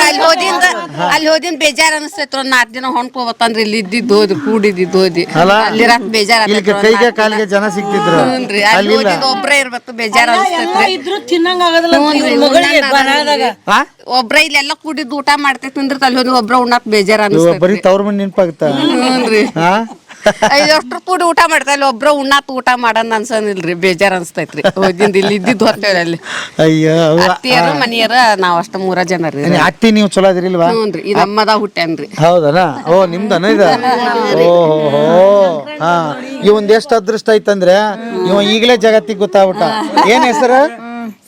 ಅಲ್ಲಿ ಹೋದಿಂದ ಅಲ್ಲಿ ಹೋದಿಂದ ಬೇಜಾರ್ ಅನಿಸ್ತೈತ್ರ ಒಂದ್ ನಾಲ್ಕು ದಿನ ಹೊಂಟ್ಕೋಬೇಕಂದ್ರೆ ಇಲ್ಲಿ ಇದ್ದಿದ್ದು ಹೋದ್ ಕೂಡಿದ್ದು ಹೋದಿ. ಅಲ್ಲ ಅಲ್ಲಿ ರಾತ್ ಬೇಜಾರ್ ಇಲ್ಲಿ ಕೈಗೆ ಕಾಲಿಗೆ ಜನ ಸಿಗ್ತಿದ್ರು. ಹ್ಞೂನ್ರಿ ಅಲ್ಲಿ ಅಲ್ಲಿಲ್ಲ. ಒಬ್ರೇ ಇರ್ಬೇಕು ಬೇಜಾರ್ ಅನಿಸ್ತೈತ್ರಿ. ಇದ್ರು ತಿನ್ನಂಗ ಆಗೋದಿಲ್ಲ ಮಗಳಿಗೆ ಬರದಾಗ. ಆ? ಒಬ್ರ ಇಲ್ಲೆಲ್ಲ ಕೂಡಿದ್ದು ಊಟ ಮಾಡ್ತೈತಿ ಅಂದ್ರೆ ತಲೆ ಒಬ್ರ ಉಣ್ಣಾಕ್ ಬೇಜಾರ ಇವ ಅನಿಸ್ತೈತಿ ಬರೀ ತವ್ರ ಮನೆ ನೆನಪಾಗುತ್ತಾ ಹಾ ಕೂಡಿ ಊಟ ಮಾಡ್ತಾ ಇಲ್ಲ ಒಬ್ರ ಉಣ್ಣಾತ್ ಊಟ ಮಾಡನ್ ಅನ್ಸನಿಲ್ರಿ ಬೇಜಾರ್ ಅನ್ಸ್ತೈತ್ರಿ. ಹೋಗಿಂದ ಇಲ್ಲಿ ಇದ್ದಿದ್ದು ಹೊರ್ತೇವ್ರಿ ಅಲ್ಲಿ ಅಯ್ಯೋ ಅವ್ವ. ಅತ್ತಿಯರ ಮನಿಯರ ನಾವ್ ಅಷ್ಟ ಮೂರ ಜನ ರೀ ಏನ್ ಅತ್ತಿ ನೀವು ಚಲೋ ಅದಿರಿಲ್ವಾ? ಹ್ಞೂನ್ರಿ ಇದು ನಮ್ಮದ ಹುಟ್ಟೇನ್ರಿ ಹೌದನ? ಓ ನಿಮ್ದನ ಇದು? ಓಹೋ ಹಾ. ಇವಂದ್ ಎಷ್ಟು ಅದೃಷ್ಟ ಐತಂದ್ರೆ ಇವ ಈಗಲೇ ಜಗತ್ತಿಗೆ ಗೊತ್ತಾಗ್ಬಿಟ್ಟ. ಏನ್ ಹೆಸರು?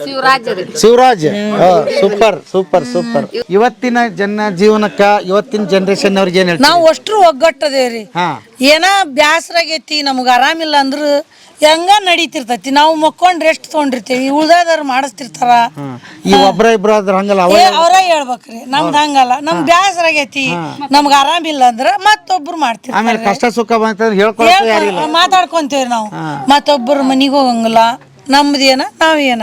Shivaraj. Shivaraj super super super. ಇವತ್ತಿನ ಜನ ಜೀವನಕ್ಕ ಇವತ್ತಿನ ಜನರೇಷನ್ ಅವ್ರಿಗೆ ಏನ್ ಹೇಳ್ತೀವಿ ನಾವು ಅಷ್ಟ್ರು ಒಗ್ಗಟ್ಟದೇವ್ರಿ ಹಾ. ಏನ ಬ್ಯಾಸರಾಗೈತಿ ನಮ್ಗ ಆರಾಮಿಲ್ಲ ಅಂದ್ರ ಹೆಂಗ ನಡೀತಿರ್ತೈತಿ? ನಾವು ಮಕ್ಕೊಂಡ್ ರೆಸ್ಟ್ ತಗೊಂಡಿರ್ತೀವಿ? ಉಳ್ದಾದ್ರ ಮಾಡಿಸ್ತಿರ್ತಾರ. ಈ ಒಬ್ರ ಇಬ್ರ ಆದ್ರ ಹಂಗಲ್ಲ ಏ ಅವ್ರ ಹೇಳ್ಬೇಕ್ರಿ. ನಮ್ದು ಹಂಗಲ್ಲ. ನಮ್ ಬ್ಯಾಸರಾಗೈತಿ. ನಮ್ಗ ಆರಾಮಿಲ್ಲ ಅಂದ್ರ ಮತ್ತೊಬ್ರು ಆಮೇಲೆ ಮಾಡ್ತಿರ್ತಾರೆ ಕಷ್ಟ ಸುಖ ಬಂತಂದ್ರೆ ಹೇಳ್ಕೊಳಕ್ಕೆ ಯಾರಿಲ್ಲ. ಹೇಳ್ಕೊ- ಮಾತಾಡ್ಕೊಂತೀವಿ ನಾವು ಮತ್ತೊಬ್ಬರ ಮನಿಗೆ ಹೋಗಂಗಿಲ್ಲ. ನಮ್ದೇನ ನಾವೇನ.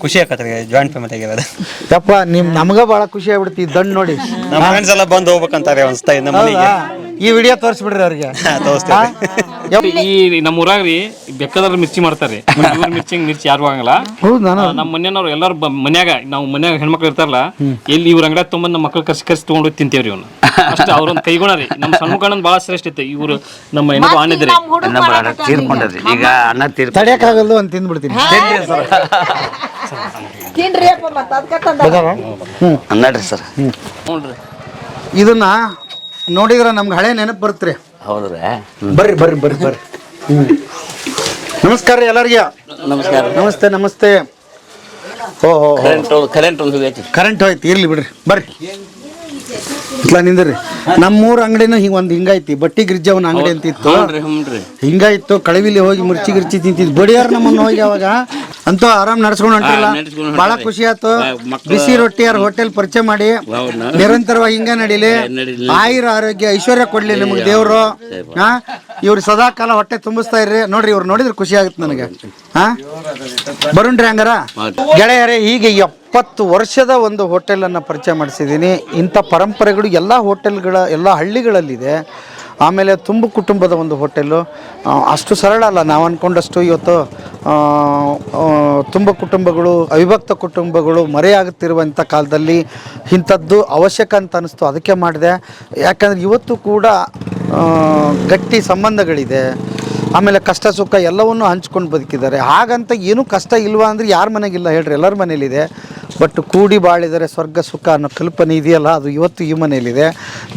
ಖುಷಿ ಆಗತ್ತೆ ಜಾಯಿಂಟ್ ಫ್ಯಾಮಿಲಿ ಆಗಿರೋದು. ಯಪ್ಪ ನಿಮ್ ನಮಗ ಬಹಳ ಖುಷಿ ಆಗ್ಬಿಡ್ತಿ ದಣ್ಣ ನೋಡಿ. ನಮ್ಮ ಫ್ರೆಂಡ್ಸ್ ಎಲ್ಲ ಬಂದು ಹೋಗ್ಬೇಕಂತಾರೆ ಅನ್ಸ್ತಾ ಇದೆ ಹೌದಾ? ಈ ವಿಡಿಯೋ ತೋರಿಸ್ಬಿಡ್ರಿ ಅವ್ರಿಗೆ. ತೋರಿಸ್ತೀವಿ. ಹಾ? ಯಪ್ಪ, ಈ ನಮ್ಮ ಊರಾಗ ರೀ ಬೆಕ್ಕದ್ರ ಮಿರ್ಚಿ ಮಾಡ್ತಾರೆ ಇವ್ರ ಮಿರ್ಚಿ ಮಿರ್ಚಿ ಯಾರು ಆಗಲ್ಲ. ಹೌದ್ ನಾನು. ನಮ್ಮ ಮನೆಯವ್ರು ಎಲ್ಲಾರು ಬ- ಮನ್ಯಾಗ ನಾವು ಮನ್ಯಾಗ ಹೆಣ್ಮಕ್ಳು ಇರ್ತಾರಲ್ಲ ಎಲ್ಲಿ ಇವ್ರ ಅಂಗಡಿ ತೊಗೊಂಬಂದ್ ನಮ್ಮ ಮಕ್ಳು ಕರ್ಸಿ ಕರ್ಸಿ ತಗೊಂಡೋಗಿ ತಿಂತೇವ್ರಿ ಅವ್ನ ಅಷ್ಟ ಅವ್ರೊಂದ್ ಕೈಗುಣ ರೀ. ನಮ್ಮ ಸಣ್ಣ ಕಣ್ಣನ್ ಭಾಳ ಶ್ರೇಷ್ಠ ಐತೆ. ಇವ್ರು ನಮ್ಮ ಏನೋ ಆನಿದ್ರಿ ತೀರ್ಕೊಂಡ್ರಿ ಈಗ ಅಣ್ಣ ತೀರ್ಕೊಂಡ್ರಿ ತಡಿಯಕ್ಕಾಗಲ್ದು ಅಂತ ತಿಂದ್ಬಿಡ್ತೀನಿ. ಹ್ಮ್. ಅನ್ನಡ್ರಿ ಸರ್. ಇದನ್ನ ನೋಡಿದ್ರ ನಮ್ಗೆ ಹಳೆ ನೆನಪು ಬರುತ್ತೆ ಹೌದ್ರಿ. ಬರ್ರಿ ಬರ್ರಿ ಬರ್ರಿ ಬರ್ರಿ. ನಮಸ್ಕಾರ ರೀ ಎಲ್ಲರಿಗೆ. ನಮಸ್ಕಾರ. ನಮಸ್ತೆ ನಮಸ್ತೆ. ಓ ಹೋ ಕರೆಂಟ್ ಕರೆಂಟ್ ಒಂದು ಹೋಗೈತಿ. ಕರೆಂಟ್ ಹೋಯ್ತು ಇರ್ಲಿ ಬಿಡ್ರಿ. ಬರ್ರಿ. ಇತ್ಲ ನಿಂದ್ರಿ. ನಮ್ಮೂರ ಅಂಗಡಿನ ಹಿಂಗ ಒಂದ್ ಹಿಂಗೈತಿ. ಬಟ್ಟಿ ಗಿರ್ಜವನ ಅಂಗಡಿ ಅಂತ ಇತ್ತು ಹಿಂಗಾಯ್ತು ಕಳವಿಲಿ ಹೋಗಿ ಮುರ್ಚಿ ಗಿರ್ಚಿ ತಿಂತಿದ್ ಬಡಿಯಾರ ನಮ್ಮನ್ನ ಹೋಗಿ ಅವಾಗ ಅಂತೂ ಆರಾಮ್ ನಡ್ಸ್ಕೊಂಡು ಹೊಂಟಿಲ್ಲ. ಬಹಳ ಖುಷಿ ಆಯ್ತು. ಬಿಸಿ ರೊಟ್ಟಿ ಯಾರ ಹೋಟೆಲ್ ಪರಿಚಯ ಮಾಡಿ. ನಿರಂತರವಾಗಿ ಹಿಂಗ ನಡೀಲಿ. ಆಯುರ ಆರೋಗ್ಯ ಐಶ್ವರ್ಯ ಕೊಡ್ಲಿ ನಿಮ್ಗೆ ದೇವ್ರು. ಹಾ ಇವ್ರು ಸದಾ ಕಾಲ ಹೊಟ್ಟೆ ತುಂಬಿಸ್ತಾ ಇರ್ರಿ. ನೋಡ್ರಿ ಇವ್ರು ನೋಡಿದ್ರೆ ಖುಷಿ ಆಗುತ್ತೆ ನನಗೆ. ಹಾ ಬರುಣ್ರಿ ಹಂಗಾರ. ಗೆಳೆಯರೇ ಹೀಗೆ ಎಪ್ಪತ್ತು ವರ್ಷದ ಒಂದು ಹೋಟೆಲನ್ನು ಪರಿಚಯ ಮಾಡಿಸಿದೀನಿ ಇಂಥ ಪರಂಪರೆಗಳು ಎಲ್ಲ ಹೋಟೆಲ್ಗಳ, ಎಲ್ಲ ಹಳ್ಳಿಗಳಲ್ಲಿದೆ. ಆಮೇಲೆ ತುಂಬು ಕುಟುಂಬದ ಒಂದು ಹೋಟೆಲ್ಲು ಅಷ್ಟು ಸರಳ ಅಲ್ಲ. ನಾವು ಅಂದ್ಕೊಂಡಷ್ಟು ಇವತ್ತು ತುಂಬ ಕುಟುಂಬಗಳು, ಅವಿಭಕ್ತ ಕುಟುಂಬಗಳು ಮರೆಯಾಗುತ್ತಿರುವಂಥ ಕಾಲದಲ್ಲಿ ಇಂಥದ್ದು ಅವಶ್ಯಕ ಅಂತ ಅನ್ನಿಸ್ತು ಅದಕ್ಕೆ ಮಾಡಿದೆ. ಯಾಕಂದರೆ ಇವತ್ತು ಕೂಡ ಗಟ್ಟಿ ಸಂಬಂಧಗಳಿದೆ. ಆಮೇಲೆ ಕಷ್ಟ ಸುಖ ಎಲ್ಲವನ್ನು ಹಂಚ್ಕೊಂಡು ಬದುಕಿದ್ದಾರೆ. ಹಾಗಂತ ಏನೂ ಕಷ್ಟ ಇಲ್ವಾ ಅಂದರೆ ಯಾರ ಮನೆಗಿಲ್ಲ ಹೇಳ್ರಿ. ಎಲ್ಲರ ಮನೇಲಿದೆ. ಬಟ್ ಕೂಡಿ ಬಾಳಿದರೆ ಸ್ವರ್ಗ, ಸುಖ ಅನ್ನೋ ಕಲ್ಪನೆ ಇದೆಯಲ್ಲ, ಅದು ಇವತ್ತು ಈ ಮನೆಯಲ್ಲಿದೆ.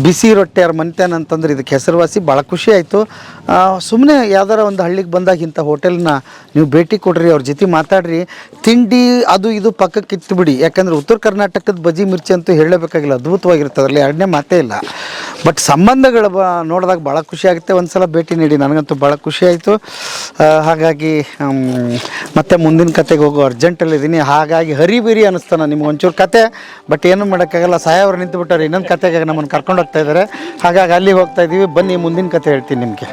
ಬಿಸಿ ರೊಟ್ಟಿ ಅವ್ರ ಮನೆತನ ಅಂತಂದ್ರೆ ಇದಕ್ಕೆ ಹೆಸರುವಾಸಿ ಭಾಳ ಖುಷಿ ಆಯಿತು. ಸುಮ್ಮನೆ ಯಾವ್ದಾರ ಒಂದು ಹಳ್ಳಿಗೆ ಬಂದಾಗ ಇಂಥ ಹೋಟೆಲ್ನ ನೀವು ಭೇಟಿ ಕೊಡ್ರಿ, ಅವ್ರ ಜೊತೆ ಮಾತಾಡ್ರಿ. ತಿಂಡಿ ಅದು ಇದು ಪಕ್ಕಕ್ಕೆ ಬಿಡಿ. ಯಾಕಂದ್ರೆ ಉತ್ತರ ಕರ್ನಾಟಕದ ಬಜಿ ಮಿರ್ಚಿ ಅಂತೂ ಹೇಳಬೇಕಾಗಿಲ್ಲ ಅದ್ಭುತವಾಗಿರ್ತದೆ ಅದರಲ್ಲಿ ಎರಡನೇ ಮಾತೇ ಇಲ್ಲ. ಬಟ್ ಸಂಬಂಧಗಳು ಬ, ನೋಡಿದಾಗ ಭಾಳ ಖುಷಿ ಆಗುತ್ತೆ. ಒಂದ್ಸಲ ಭೇಟಿ ನೀಡಿ, ನನಗಂತೂ ಭಾಳ ಖುಷಿ ಆಯಿತು. ಹಾಗಾಗಿ ಮತ್ತೆ ಮುಂದಿನ ಕತೆಗೆ ಹೋಗೋ ಅರ್ಜೆಂಟಲ್ಲಿದ್ದೀನಿ ಹಾಗಾಗಿ ಹರಿಬಿರಿ ಅನ್ನಿಸ್ತಾನೆ ನಿಮ್ಗೆ ಒಂಚೂರು ಕತೆ ಬಟ್ ಏನು ಮಾಡೋಕ್ಕಾಗಲ್ಲ. ಸಾಯವ್ರು ನಿಂತು ಬಿಟ್ಟಾರೆ ಇನ್ನೊಂದು ಕತೆಗೆ ನಮ್ಮನ್ನು ಕರ್ಕೊಂಡು ಹೋಗ್ತಾ ಇದ್ದಾರೆ ಹಾಗಾಗಿ ಅಲ್ಲಿ ಹೋಗ್ತಾ ಇದ್ದೀವಿ ಬನ್ನಿ, ಮುಂದಿನ ಕತೆ ಹೇಳ್ತೀನಿ ನಿಮಗೆ.